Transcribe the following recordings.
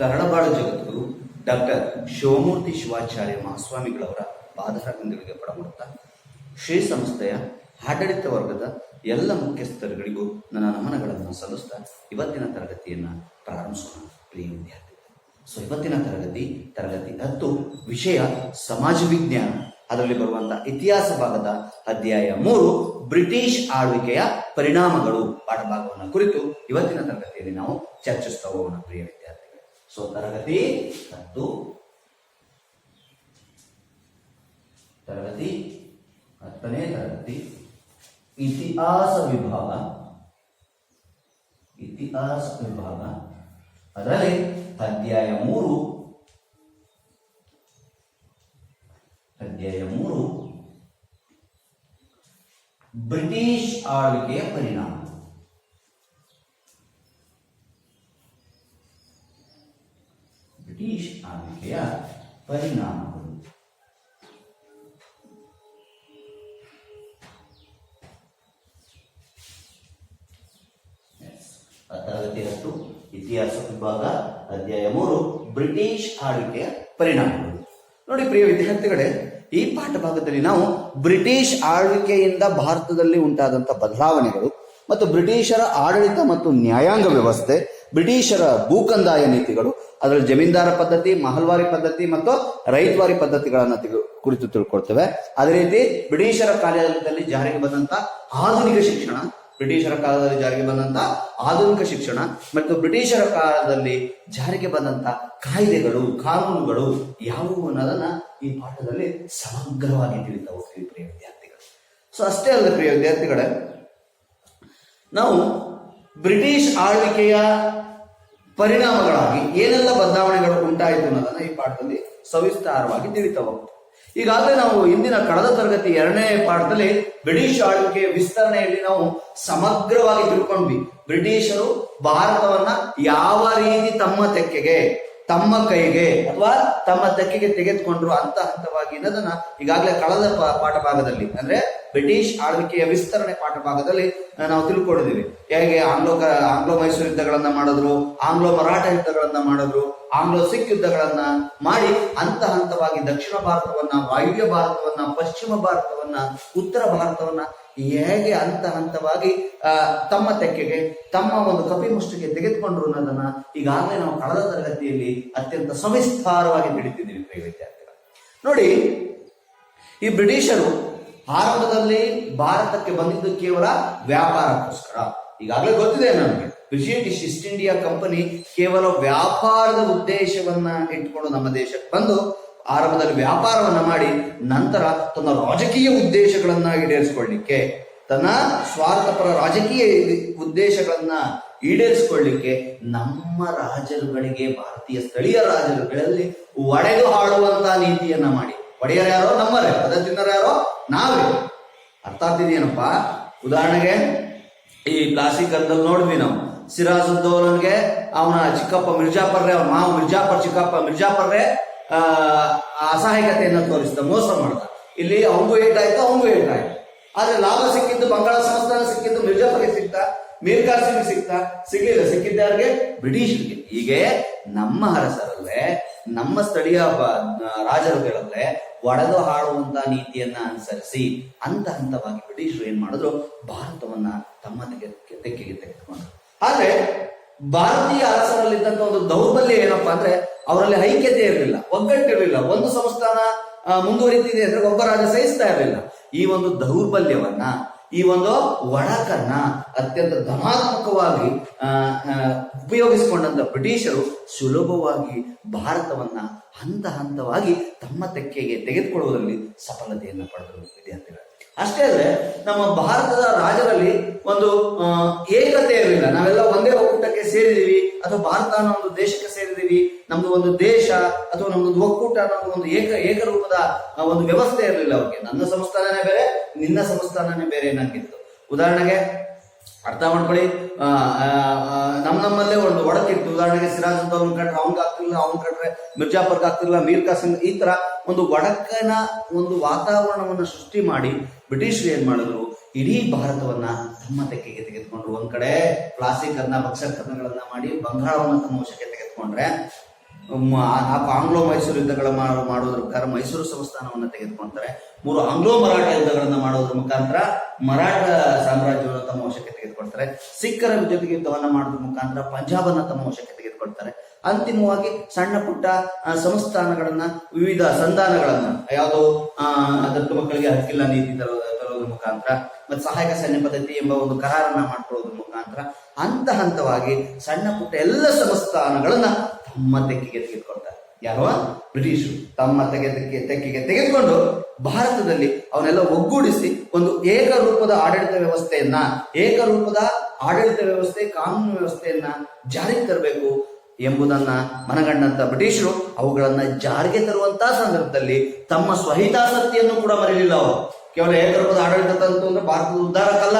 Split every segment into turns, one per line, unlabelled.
Taralabalu Jagadguru doctor Shivamurthy Shivacharya ಮಹಾಸ್ವಾಮಿಗಳವರ ಪಾದರಾಗಂಗಳಿಗೆ ಪಡಮಾಡುತ್ತಾ ಶ್ರೀ ಸಂಸ್ಥೆಯ ಆಡಳಿತ ವರ್ಗದ ಎಲ್ಲ ಮುಖ್ಯಸ್ಥರುಗಳಿಗೂ ನನ್ನ ನಮನಗಳನ್ನು ಸಲ್ಲಿಸ್ತಾ ಇವತ್ತಿನ ತರಗತಿಯನ್ನ ಪ್ರಾರಂಭಿಸೋಣ, ಪ್ರಿಯ ವಿದ್ಯಾರ್ಥಿ ಸೊ ಇವತ್ತಿನ ತರಗತಿ ತರಗತಿ ಹತ್ತು, ವಿಷಯ ಸಮಾಜ ವಿಜ್ಞಾನ. ಅದರಲ್ಲಿ ಬರುವಂತಹ ಇತಿಹಾಸ ಭಾಗದ ಅಧ್ಯಾಯ ಮೂರು, ಬ್ರಿಟಿಷ್ ಆಳ್ವಿಕೆಯ ಪರಿಣಾಮಗಳು, ಪಾಠಭಾಗವನ್ನು ಕುರಿತು ಇವತ್ತಿನ ತರಗತಿಯಲ್ಲಿ ನಾವು ಚರ್ಚಿಸ್ತಾ ಹೋಗೋಣ, ಪ್ರಿಯ ವಿದ್ಯಾರ್ಥಿಗಳು. ಸೊ ತರಗತಿ ಹತ್ತು. ತರಗತಿ ಹತ್ತನೇ ತರಗತಿ. ಇತಿಹಾಸ ವಿಭಾಗ. ಇತಿಹಾಸ ವಿಭಾಗ. ಅದರಲ್ಲಿ ಅಧ್ಯಾಯ ಮೂರು. ಅಧ್ಯಾಯ ಮೂರು. ಬ್ರಿಟಿಷ್ ಆಳ್ವಿಕೆಯ ಪರಿಣಾಮ. ಬ್ರಿಟಿಷ್ ಆಳ್ವಿಕೆಯ ಪರಿಣಾಮಗಳು. ತರಗತಿ ಹತ್ತು ಇತಿಹಾಸ ವಿಭಾಗ ಅಧ್ಯಾಯ ಮೂರು ಬ್ರಿಟಿಷ್ ಆಳ್ವಿಕೆಯ ಪರಿಣಾಮಗಳು ನೋಡಿ ಪ್ರಿಯ ವಿದ್ಯಾರ್ಥಿಗಳೇ, ಈ ಪಾಠ ಭಾಗದಲ್ಲಿ ನಾವು ಬ್ರಿಟಿಷ್ ಆಳ್ವಿಕೆಯಿಂದ ಭಾರತದಲ್ಲಿ ಉಂಟಾದಂತಹ ಬದಲಾವಣೆಗಳು ಮತ್ತು ಬ್ರಿಟಿಷರ ಆಡಳಿತ ಮತ್ತು ನ್ಯಾಯಾಂಗ ವ್ಯವಸ್ಥೆ, ಬ್ರಿಟಿಷರ ಭೂಕಂದಾಯ ನೀತಿಗಳು ಅದರಲ್ಲಿ ಜಮೀನ್ದಾರ ಪದ್ಧತಿ, ಮಹಲ್ವಾರಿ ಪದ್ಧತಿ ಮತ್ತು ರೈತವಾರಿ ಪದ್ಧತಿಗಳನ್ನು ಕುರಿತು ತಿಳ್ಕೊಳ್ತೇವೆ. ಅದೇ ರೀತಿ ಬ್ರಿಟಿಷರ ಕಾಲದಲ್ಲಿ ಜಾರಿಗೆ ಬಂದಂತ ಆಧುನಿಕ ಶಿಕ್ಷಣ, ಬ್ರಿಟಿಷರ ಕಾಲದಲ್ಲಿ ಜಾರಿಗೆ ಬಂದಂತ ಆಧುನಿಕ ಶಿಕ್ಷಣ ಮತ್ತು ಬ್ರಿಟಿಷರ ಕಾಲದಲ್ಲಿ ಜಾರಿಗೆ ಬಂದಂತ ಕಾಯ್ದೆಗಳು, ಕಾನೂನುಗಳು ಯಾವುವು ಅನ್ನೋದನ್ನ ಈ ಪಾಠದಲ್ಲಿ ಸಮಗ್ರವಾಗಿ ತಿಳಿತಾ ಹೋಗ್ತೀವಿ ಪ್ರಿಯ ವಿದ್ಯಾರ್ಥಿಗಳು. ಸೊ ಅಷ್ಟೇ ಅಲ್ಲ ಪ್ರಿಯ ವಿದ್ಯಾರ್ಥಿಗಳೇ, ನಾವು ಬ್ರಿಟಿಷ್ ಆಳ್ವಿಕೆಯ ಪರಿಣಾಮಗಳಾಗಿ ಏನೆಲ್ಲ ಬದಲಾವಣೆಗಳು ಉಂಟಾಯಿತು ಅನ್ನೋದನ್ನ ಈ ಪಾಠದಲ್ಲಿ ಸವಿಸ್ತಾರವಾಗಿ ತಿಳಿತಾ ಹೋಗ್ತದೆ ಈಗಾಗಲೇ ನಾವು ಇಂದಿನ ಕಳೆದ ತರಗತಿ ಎರಡನೇ ಪಾಠದಲ್ಲಿ ಬ್ರಿಟಿಷ್ ಆಳ್ವಿಕೆ ವಿಸ್ತರಣೆಯಲ್ಲಿ ನಾವು ಸಮಗ್ರವಾಗಿ ತಿಳ್ಕೊಂಡ್ವಿ. ಬ್ರಿಟಿಷರು ಭಾರತವನ್ನ ಯಾವ ರೀತಿ ತಮ್ಮ ತೆಕ್ಕೆಗೆ ತಮ್ಮ ಕೈಗೆ ಅಥವಾ ತಮ್ಮ ತೆಕ್ಕೆಗೆ ತೆಗೆದುಕೊಂಡ್ರು ಹಂತ ಹಂತವಾಗಿ ಅನ್ನೋದನ್ನ ಈಗಾಗಲೇ ಕಳೆದ ಪಾಠ ಭಾಗದಲ್ಲಿ ಅಂದ್ರೆ ಬ್ರಿಟಿಷ್ ಆಳ್ವಿಕೆಯ ವಿಸ್ತರಣೆ ಪಾಠ ಭಾಗದಲ್ಲಿ ನಾವು ತಿಳ್ಕೊಂಡಿದ್ದೀವಿ. ಹೇಗೆ ಆಂಗ್ಲೋ ಆಂಗ್ಲೋ ಮೈಸೂರು ಯುದ್ಧಗಳನ್ನ ಮಾಡಿದ್ರು, ಆಂಗ್ಲೋ ಮರಾಠ ಯುದ್ಧಗಳನ್ನ ಮಾಡಿದ್ರು, ಆಂಗ್ಲೋ ಸಿಖ್ ಯುದ್ಧಗಳನ್ನ ಮಾಡಿ ಹಂತ ಹಂತವಾಗಿ ದಕ್ಷಿಣ ಭಾರತವನ್ನ ವಾಯುವ್ಯ ಭಾರತವನ್ನ, ಪಶ್ಚಿಮ ಭಾರತವನ್ನ, ಉತ್ತರ ಭಾರತವನ್ನ ಹೇಗೆ ಹಂತ ಹಂತವಾಗಿ ತಮ್ಮ ತೆಕ್ಕೆಗೆ, ತಮ್ಮ ಒಂದು ಕಪಿಮುಷ್ಟಿಗೆ ತೆಗೆದುಕೊಂಡ್ರು ಅನ್ನೋದನ್ನ ಈಗಾಗಲೇ ನಾವು ಕಳೆದ ತರಗತಿಯಲ್ಲಿ ಅತ್ಯಂತ ಸವಿಸ್ತಾರವಾಗಿ ತಿಳಿತಿದ್ದೀವಿ, ಪ್ರಿಯ ವಿದ್ಯಾರ್ಥಿಗಳು. ನೋಡಿ, ಈ ಬ್ರಿಟಿಷರು ಆರಂಭದಲ್ಲಿ ಭಾರತಕ್ಕೆ ಬಂದಿದ್ದು ಕೇವಲ ವ್ಯಾಪಾರಕ್ಕೋಸ್ಕರ. ಈಗಾಗಲೇ ಗೊತ್ತಿದೆ ನಮಗೆ, ಬ್ರಿಟಿಷ್ ಈಸ್ಟ್ ಇಂಡಿಯಾ ಕಂಪನಿ ಕೇವಲ ವ್ಯಾಪಾರದ ಉದ್ದೇಶವನ್ನ ಇಟ್ಕೊಂಡು ನಮ್ಮ ದೇಶಕ್ಕೆ ಬಂದು ಆರಂಭದಲ್ಲಿ ವ್ಯಾಪಾರವನ್ನ ಮಾಡಿ ನಂತರ ತನ್ನ ರಾಜಕೀಯ ಉದ್ದೇಶಗಳನ್ನ ಈಡೇರಿಸಿಕೊಳ್ಳಿಕ್ಕೆ, ತನ್ನ ಸ್ವಾರ್ಥಪರ ರಾಜಕೀಯ ಉದ್ದೇಶಗಳನ್ನ ಈಡೇರಿಸಿಕೊಳ್ಳಿಕ್ಕೆ ನಮ್ಮ ರಾಜರುಗಳಿಗೆ, ಭಾರತೀಯ ಸ್ಥಳೀಯ ರಾಜರುಗಳಲ್ಲಿ ಒಡೆದು ಹಾಡುವಂತಹ ನೀತಿಯನ್ನ ಮಾಡಿ. ಒಡೆಯರು ಯಾರೋ, ನಮ್ಮರೇ ಪದ ಯಾರೋ, ನಾವೇ. ಅರ್ಥ ಆಗ್ತಿದೆಯೇನಪ್ಪ ಉದಾಹರಣೆಗೆ, ಈ ಪ್ಲಾಸ್ಟಿಕ್ ಅರ್ಧದಲ್ಲಿ ನೋಡಿದ್ವಿ ನಾವು. ಸಿರಾಜುದ್ದೋಲನ್ಗೆ ಅವನ ಚಿಕ್ಕಪ್ಪ ಮಿರ್ಜಾಪರ್ರೆ ಅವನ ಮಾವ ಮಿರ್ಜಾಪರ್, ಚಿಕ್ಕಪ್ಪ ಮಿರ್ಜಾಪರ್ರೆ ಅಸಹಾಯಕತೆಯನ್ನು ತೋರಿಸಿದ, ಮೋಸ ಮಾಡಿದ. ಇಲ್ಲಿ ಅವಂಗೂ ಏಟಾಯ್ತು ಅವಂಗೂ ಏಟಾಯ್ತು ಆದ್ರೆ ಲಾಭ ಸಿಕ್ಕಿದ್ದು, ಬಂಗಾಳ ಸಂಸ್ಥಾನ ಸಿಕ್ಕಿದ್ದು ಮಿರ್ಜಾಫರ್ಗೆ ಸಿಕ್ತ ಮೀರ್ ಕಾಸಿಮ್ಗೆ ಸಿಕ್ತ, ಸಿಗ್ಲಿಲ್ಲ. ಸಿಕ್ಕಿದ್ದ ಯಾರಿಗೆ? ಬ್ರಿಟಿಷರಿಗೆ. ಹೀಗೆ ನಮ್ಮ ಅರಸರಲ್ಲೇ, ನಮ್ಮ ಸ್ಥಳೀಯ ರಾಜರು ರಾಜರುಗಳಲ್ಲೇ ಒಡೆದು ಹಾಡುವಂತ ನೀತಿಯನ್ನ ಅನುಸರಿಸಿ ಹಂತ ಹಂತವಾಗಿ ಬ್ರಿಟಿಷರು ಏನ್ ಮಾಡಿದ್ರು, ಭಾರತವನ್ನ ತಮ್ಮ ತೆಗೆದುಕೊಂಡ್ರು. ಆದ್ರೆ ಭಾರತೀಯ ಅರಸರಲ್ಲಿದ್ದಂತ ಒಂದು ದೌರ್ಬಲ್ಯ ಏನಪ್ಪಾ ಅಂದ್ರೆ ಅವರಲ್ಲಿ ಐಕ್ಯತೆ ಇರಲಿಲ್ಲ ಒಗ್ಗಟ್ಟಿರಲಿಲ್ಲ ಒಂದು ಸಂಸ್ಥಾನ ಮುಂದುವರಿತಿದೆ ಅಂದ್ರೆ ಒಬ್ಬ ರಾಜ ಸಹಿಸ್ತಾ ಇರಲಿಲ್ಲ. ಈ ಒಂದು ದೌರ್ಬಲ್ಯವನ್ನ, ಈ ಒಂದು ಒಡಕನ್ನ ಅತ್ಯಂತ ಧನಾತ್ಮಕವಾಗಿ ಉಪಯೋಗಿಸಿಕೊಂಡಂತ ಬ್ರಿಟಿಷರು ಸುಲಭವಾಗಿ ಭಾರತವನ್ನ ಹಂತ ಹಂತವಾಗಿ ತಮ್ಮ ತೆಕ್ಕೆಗೆ ತೆಗೆದುಕೊಳ್ಳುವುದರಲ್ಲಿ ಸಫಲತೆಯನ್ನು ಪಡೆದರು ವಿದ್ಯಾರ್ಥಿಗಳು ಅಷ್ಟೇ ಅಲ್ಲದೆ, ನಮ್ಮ ಭಾರತದ ರಾಜರಲ್ಲಿ ಒಂದು ಏಕತೆ ಇರಲಿಲ್ಲ. ನಾವೆಲ್ಲ ಒಂದೇ ಒಕ್ಕೂಟಕ್ಕೆ ಸೇರಿದೀವಿ ಅಥವಾ ಭಾರತ ಅನ್ನೋ ಒಂದು ದೇಶಕ್ಕೆ ಸೇರಿದೀವಿ ನಮ್ದು ಒಂದು ದೇಶ, ಅಥವಾ ನಮ್ದು ಒಕ್ಕೂಟ ಅನ್ನೋದು ಒಂದು ಏಕ, ಏಕರೂಪದ ಒಂದು ವ್ಯವಸ್ಥೆ ಇರಲಿಲ್ಲ ಅವ್ರಿಗೆ. ನನ್ನ ಸಂಸ್ಥಾನನೇ ಬೇರೆ, ನಿನ್ನ ಸಂಸ್ಥಾನನೇ ಬೇರೆ ನಂಗಿತ್ತು ಉದಾಹರಣೆಗೆ ಅರ್ಥ ಮಾಡ್ಕೊಳ್ಳಿ? ನಮ್ ನಮ್ಮಲ್ಲೇ ಒಂದು ಒಡಕಿತ್ತು ಉದಾಹರಣೆಗೆ ಸಿರಾಜುದ್ದೌಲನ್ ಕಟ್ರೆ ಅವ್ನ್ ಆಗ್ತಿಲ್ಲ, ಅವ್ನ್ ಕಟ್ರೆ ಮಿರ್ಜಾಪುರ್ಗ್ ಆಗ್ತಿಲ್ಲ, ಮೀರ್ ಕಾಸಿಂ ಈ ತರ ಒಂದು ಒಡಕನ ಒಂದು ವಾತಾವರಣವನ್ನ ಸೃಷ್ಟಿ ಮಾಡಿ ಬ್ರಿಟಿಷರು ಏನ್ ಮಾಡಿದ್ರು? ಇಡೀ ಭಾರತವನ್ನ ತಮ್ಮ ತೆಕ್ಕೆಗೆ ತೆಗೆದುಕೊಂಡ್ರು. ಒಂದ್ ಕಡೆ ಪ್ಲಾಸ್ಟಿಕ್ ಅನ್ನ ಭಕ್ಷ ಕರ್ಣಗಳನ್ನ ಮಾಡಿ ಬಂಗಾಳವನ್ನ ತಮ್ಮ ವಶಕ್ಕೆ ತೆಗೆದುಕೊಂಡ್ರೆ ಆಂಗ್ಲೋ ಮೈಸೂರು ಯುದ್ಧಗಳ ಮಾಡುವುದರ ಮಾಡೋದ್ರ ಪ್ರಕಾರ ಮೈಸೂರು ಸಂಸ್ಥಾನವನ್ನು ತೆಗೆದುಕೊಳ್ತಾರೆ ಮೂರು ಆಂಗ್ಲೋ ಮರಾಠ ಯುದ್ಧಗಳನ್ನ ಮಾಡೋದ್ರ ಮುಖಾಂತರ ಮರಾಠ ಸಾಮ್ರಾಜ್ಯವನ್ನು ತಮ್ಮ ವಶಕ್ಕೆ ತೆಗೆದುಕೊಳ್ತಾರೆ. ಸಿಖ್ಖರ ಜೊತೆಗೆ ಯುದ್ಧವನ್ನು ಮಾಡೋದ್ರ ಮುಖಾಂತರ ಪಂಜಾಬನ್ನ ತಮ್ಮ ವಶಕ್ಕೆ ತೆಗೆದುಕೊಳ್ತಾರೆ. ಅಂತಿಮವಾಗಿ ಸಣ್ಣ ಪುಟ್ಟ ಸಂಸ್ಥಾನಗಳನ್ನ, ವಿವಿಧ ಸಂಧಾನಗಳನ್ನ, ಯಾವುದು ದತ್ತು ಮಕ್ಕಳಿಗೆ ಹಕ್ಕಿಲ್ಲ ನೀತಿ ತರೋ- ತರೋದ್ರ ಮುಖಾಂತರ, ಮತ್ತೆ ಸಹಾಯಕ ಸೈನ್ಯ ಪದ್ಧತಿ ಎಂಬ ಒಂದು ಕರಾರನ್ನ ಮಾಡ್ಕೊಳ್ಳೋದ್ರ ಮುಖಾಂತರ, ಹಂತ ಹಂತವಾಗಿ ಸಣ್ಣ ಪುಟ್ಟ ಎಲ್ಲ ಸಂಸ್ಥಾನಗಳನ್ನ ತಮ್ಮ ತೆಕ್ಕಿಗೆ ತೆಗೆದುಕೊಳ್ತಾರೆ. ಯಾರೋ ಬ್ರಿಟಿಷರು ತಮ್ಮ ತೆಗೆದಕ್ಕೆ ತೆಕ್ಕಿಗೆ ತೆಗೆದುಕೊಂಡು ಭಾರತದಲ್ಲಿ ಅವನ್ನೆಲ್ಲ ಒಗ್ಗೂಡಿಸಿ ಒಂದು ಏಕರೂಪದ ಆಡಳಿತ ವ್ಯವಸ್ಥೆಯನ್ನ, ಏಕರೂಪದ ಆಡಳಿತ ವ್ಯವಸ್ಥೆ, ಕಾನೂನು ವ್ಯವಸ್ಥೆಯನ್ನ ಜಾರಿಗೆ ತರಬೇಕು ಎಂಬುದನ್ನ ಮನಗಂಡಂತ ಬ್ರಿಟಿಷರು ಅವುಗಳನ್ನ ಜಾರಿಗೆ ತರುವಂತಹ ಸಂದರ್ಭದಲ್ಲಿ ತಮ್ಮ ಸ್ವಹಿತಾಸಕ್ತಿಯನ್ನು ಕೂಡ ಮರೆಯಲಿಲ್ಲ ಅವರು. ಕೇವಲ ಏಕರೂಪದ ಆಡಳಿತ ತಂತು ಅಂದ್ರೆ ಭಾರತದ ಉದ್ಧಾರಕ್ಕಲ್ಲ.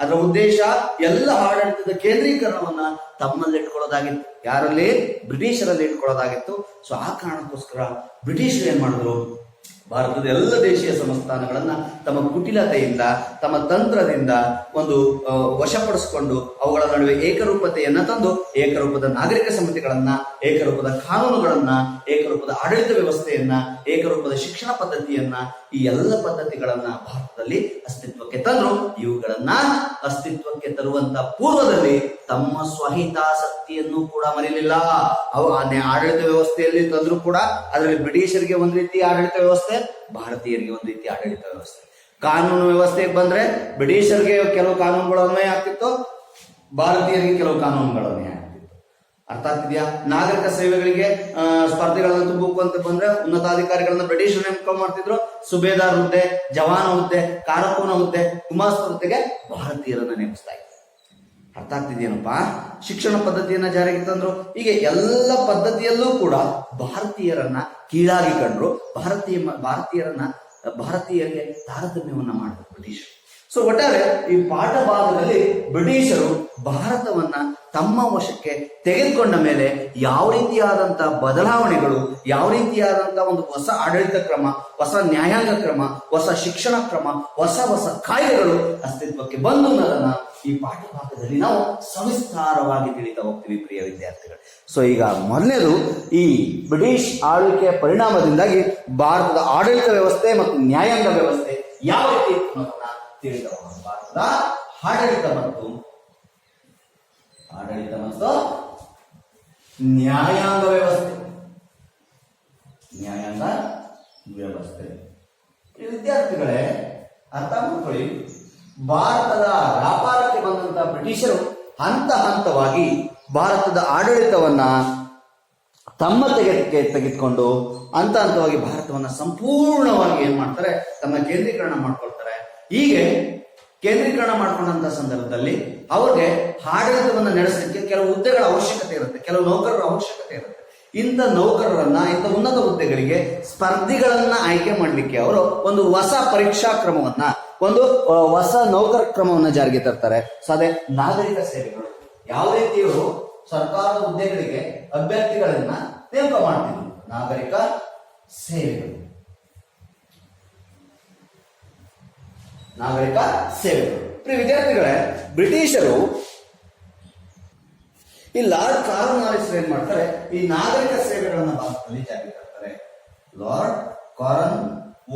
ಅದರ ಉದ್ದೇಶ ಎಲ್ಲ ಆಡಳಿತದ ಕೇಂದ್ರೀಕರಣವನ್ನ ತಮ್ಮಲ್ಲಿ ಇಟ್ಕೊಳ್ಳೋದಾಗಿತ್ತು. ಯಾರಲ್ಲಿ? ಬ್ರಿಟಿಷರಲ್ಲಿ ಇಟ್ಕೊಳ್ಳೋದಾಗಿತ್ತು. ಸೊ ಆ ಕಾರಣಕ್ಕೋಸ್ಕರ ಬ್ರಿಟಿಷರು ಏನ್ ಮಾಡಿದ್ರು? ಭಾರತದ ಎಲ್ಲ ದೇಶೀಯ ಸಂಸ್ಥಾನಗಳನ್ನ ತಮ್ಮ ಕುಟಿಲತೆಯಿಂದ, ತಮ್ಮ ತಂತ್ರದಿಂದ ಒಂದು ವಶಪಡಿಸಿಕೊಂಡು ಅವುಗಳ ನಡುವೆ ಏಕರೂಪತೆಯನ್ನ ತಂದು, ಏಕರೂಪದ ನಾಗರಿಕ ಸಮಿತಿಗಳನ್ನ, ಏಕರೂಪದ ಕಾನೂನುಗಳನ್ನ, ಏಕರೂಪದ ಆಡಳಿತ ವ್ಯವಸ್ಥೆಯನ್ನ, ಏಕರೂಪದ ಶಿಕ್ಷಣ ಪದ್ಧತಿಯನ್ನ ಈ ಎಲ್ಲ ಪದ್ಧತಿಗಳನ್ನ ಭಾರತದಲ್ಲಿ ಅಸ್ತಿತ್ವಕ್ಕೆ ತಂದ್ರು. ಇವುಗಳನ್ನ ಅಸ್ತಿತ್ವಕ್ಕೆ ತರುವಂತ ಪೂರ್ವದಲ್ಲಿ ತಮ್ಮ ಸ್ವಹಿತಾಸಕ್ತಿಯನ್ನು ಕೂಡ ಮರೀಲಿಲ್ಲ ಅವು ಆಡಳಿತ ವ್ಯವಸ್ಥೆಯಲ್ಲಿ ತಂದ್ರು ಕೂಡ, ಅದರಲ್ಲಿ ಬ್ರಿಟಿಷರಿಗೆ ಒಂದು ರೀತಿ ಆಡಳಿತ ವ್ಯವಸ್ಥೆ ಭಾರತೀಯರಿಗೆ ಒಂದು ರೀತಿ ಆಡಳಿತ ವ್ಯವಸ್ಥೆ. ಕಾನೂನು ವ್ಯವಸ್ಥೆಗೆ ಬಂದ್ರೆ ಬ್ರಿಟಿಷರಿಗೆ ಕೆಲವು ಕಾನೂನುಗಳು ಅನ್ವಯ ಆಗ್ತಿತ್ತು, ಭಾರತೀಯರಿಗೆ ಕೆಲವು ಕಾನೂನುಗಳು ಅನ್ವಯ ಆಗ್ತಿತ್ತು. ಅರ್ಥ ಆಗ್ತಿದ್ಯಾ ನಾಗರಿಕ ಸೇವೆಗಳಿಗೆ ಸ್ಪರ್ಧೆಗಳನ್ನು ಅಂತ ಬಂದ್ರೆ ಉನ್ನತಾಧಿಕಾರಿಗಳನ್ನ ಬ್ರಿಟಿಷರು ನೇಮಕ ಮಾಡ್ತಿದ್ರು. ಸುಬೇದಾರ್ ಹುದ್ದೆ, ಜವಾನ ಹುದ್ದೆ, ಕಾರಕೋನ ಹುದ್ದೆ ಹುದ್ದೆಗೆ ಭಾರತೀಯರನ್ನ ನೇಮಿಸ್ತಾ ಇದ್ರು. ಅರ್ಥ ಆಗ್ತಿದೆಯೇನಪ್ಪ? ಶಿಕ್ಷಣ ಪದ್ಧತಿಯನ್ನ ಜಾರಿಗೆ ತಂದ್ರು. ಹೀಗೆ ಎಲ್ಲ ಪದ್ಧತಿಯಲ್ಲೂ ಕೂಡ ಭಾರತೀಯರನ್ನ ಕೀಳಾಗಿ ಕಂಡ್ರು. ಭಾರತೀಯ ಭಾರತೀಯರನ್ನ, ಭಾರತೀಯರಿಗೆ ತಾರತಮ್ಯವನ್ನ ಮಾಡಿದ್ರು ಬ್ರಿಟಿಷರು. ಸೊ ಒಟ್ಟಾರೆ ಈ ಪಾಠ ಭಾಗದಲ್ಲಿ ಬ್ರಿಟಿಷರು ಭಾರತವನ್ನ ತಮ್ಮ ವಶಕ್ಕೆ ತೆಗೆದುಕೊಂಡ ಮೇಲೆ ಯಾವ ರೀತಿಯಾದಂತಹ ಬದಲಾವಣೆಗಳು, ಯಾವ ರೀತಿಯಾದಂತಹ ಒಂದು ಹೊಸ ಆಡಳಿತ ಕ್ರಮ, ಹೊಸ ನ್ಯಾಯಾಂಗ ಕ್ರಮ, ಹೊಸ ಶಿಕ್ಷಣ ಕ್ರಮ, ಹೊಸ ಹೊಸ ಕಾಯ್ದೆಗಳು ಅಸ್ತಿತ್ವಕ್ಕೆ ಬಂದು ಅನ್ನೋದನ್ನ ಈ ಪಾಠ ಭಾಗದಲ್ಲಿ ನಾವು ಸವಿಸ್ತಾರವಾಗಿ ತಿಳಿತಾ ಹೋಗ್ತೀವಿ ಪ್ರಿಯ ವಿದ್ಯಾರ್ಥಿಗಳು. ಸೊ ಈಗ ಮೊದಲನೇದು ಈ ಬ್ರಿಟಿಷ್ ಆಳ್ವಿಕೆಯ ಪರಿಣಾಮದಿಂದಾಗಿ ಭಾರತದ ಆಡಳಿತ ವ್ಯವಸ್ಥೆ ಮತ್ತು ನ್ಯಾಯಾಂಗ ವ್ಯವಸ್ಥೆ ಯಾವ ರೀತಿ ಹೋಗೋಣ ಭಾರತದ ಆಡಳಿತ ಮತ್ತು ಆಡಳಿತ ಮತ್ತು ನ್ಯಾಯಾಂಗ ವ್ಯವಸ್ಥೆ. ನ್ಯಾಯಾಂಗ ವ್ಯವಸ್ಥೆ. ವಿದ್ಯಾರ್ಥಿಗಳೇ, ಅರ್ಥ ಮಾಡ್ಕೊಳ್ಳಿ. ಭಾರತದ ವ್ಯಾಪಾರಕ್ಕೆ ಬಂದಂತ ಬ್ರಿಟಿಷರು ಹಂತ ಹಂತವಾಗಿ ಭಾರತದ ಆಡಳಿತವನ್ನ ತಮ್ಮ ತೆಗೆದಕ್ಕೆ ತೆಗೆದುಕೊಂಡು ಹಂತ ಹಂತವಾಗಿ ಭಾರತವನ್ನ ಸಂಪೂರ್ಣವಾಗಿ ಏನ್ ಮಾಡ್ತಾರೆ? ತಮ್ಮ ಕೇಂದ್ರೀಕರಣ ಮಾಡ್ಕೊಳ್ತಾರೆ. ಹೀಗೆ ಕೇಂದ್ರೀಕರಣ ಮಾಡ್ಕೊಂಡಂತ ಸಂದರ್ಭದಲ್ಲಿ ಅವ್ರಿಗೆ ಆಡಳಿತವನ್ನ ನಡೆಸಲಿಕ್ಕೆ ಕೆಲವು ಹುದ್ದೆಗಳ ಅವಶ್ಯಕತೆ ಇರುತ್ತೆ. ಕೆಲವು ನೌಕರರ ಅವಶ್ಯಕತೆ ಇರುತ್ತೆ. ಇಂಥ ನೌಕರರನ್ನ, ಇಂಥ ಉನ್ನತ ಹುದ್ದೆಗಳಿಗೆ ಸ್ಪರ್ಧಿಗಳನ್ನ ಆಯ್ಕೆ ಮಾಡಲಿಕ್ಕೆ ಅವರು ಒಂದು ಹೊಸ ಪರೀಕ್ಷಾ ಕ್ರಮವನ್ನ, ಒಂದು ಹೊಸ ನೌಕರ ಕ್ರಮವನ್ನ ಜಾರಿಗೆ ತರ್ತಾರೆ. ಸೊ ಅದೇ ನಾಗರಿಕ ಸೇವೆಗಳು. ಯಾವ ರೀತಿಯವರು ಸರ್ಕಾರದ ಹುದ್ದೆಗಳಿಗೆ ಅಭ್ಯರ್ಥಿಗಳನ್ನ ನೇಮಕ ಮಾಡ್ತಿದ್ರು? ನಾಗರಿಕ ಸೇವೆಗಳು. ನಾಗರಿಕ ಸೇವೆಗಳು. ವಿದ್ಯಾರ್ಥಿಗಳೇ, ಬ್ರಿಟಿಷರು ಈ ಲಾರ್ಡ್ ಕಾರ್ನ್ ಏನ್ ಮಾಡ್ತಾರೆ. ಈ ನಾಗರಿಕ ಸೇವೆಗಳನ್ನ ಭಾರತದಲ್ಲಿ ಜಾರಿಗೆ ತರ್ತಾರೆ. ಲಾರ್ಡ್ ಕಾರನ್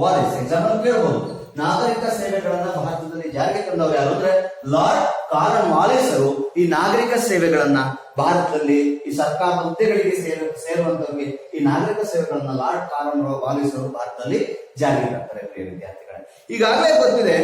ವಾರಿಸ್, ಎಕ್ಸಾಂಪಲ್ ಕೇಳಬಹುದು ನಾಗರಿಕ ಸೇವೆಗಳನ್ನ ಭಾರತದಲ್ಲಿ ಜಾರಿಗೆ ತಂದವರು ಯಾರು ಅಂದ್ರೆ ಲಾರ್ಡ್ ಕಾರನ್ ವಾಲಿಸರು ಈ ನಾಗರಿಕ ಸೇವೆಗಳನ್ನ ಭಾರತದಲ್ಲಿ ಈ ಸರ್ಕಾರ ಹುದ್ದೆಗಳಿಗೆ ಸೇರ ಸೇರುವಂತವರಿಗೆ ಈ ನಾಗರಿಕ ಸೇವೆಗಳನ್ನ ಲಾರ್ಡ್ ಕಾರನ್ ವಾಲಿಸರು ಭಾರತದಲ್ಲಿ ಜಾರಿಗೆ ತರ್ತಾರೆ ವಿದ್ಯಾರ್ಥಿಗಳೇ. ಈಗಾಗಲೇ ಗೊತ್ತಿದೆ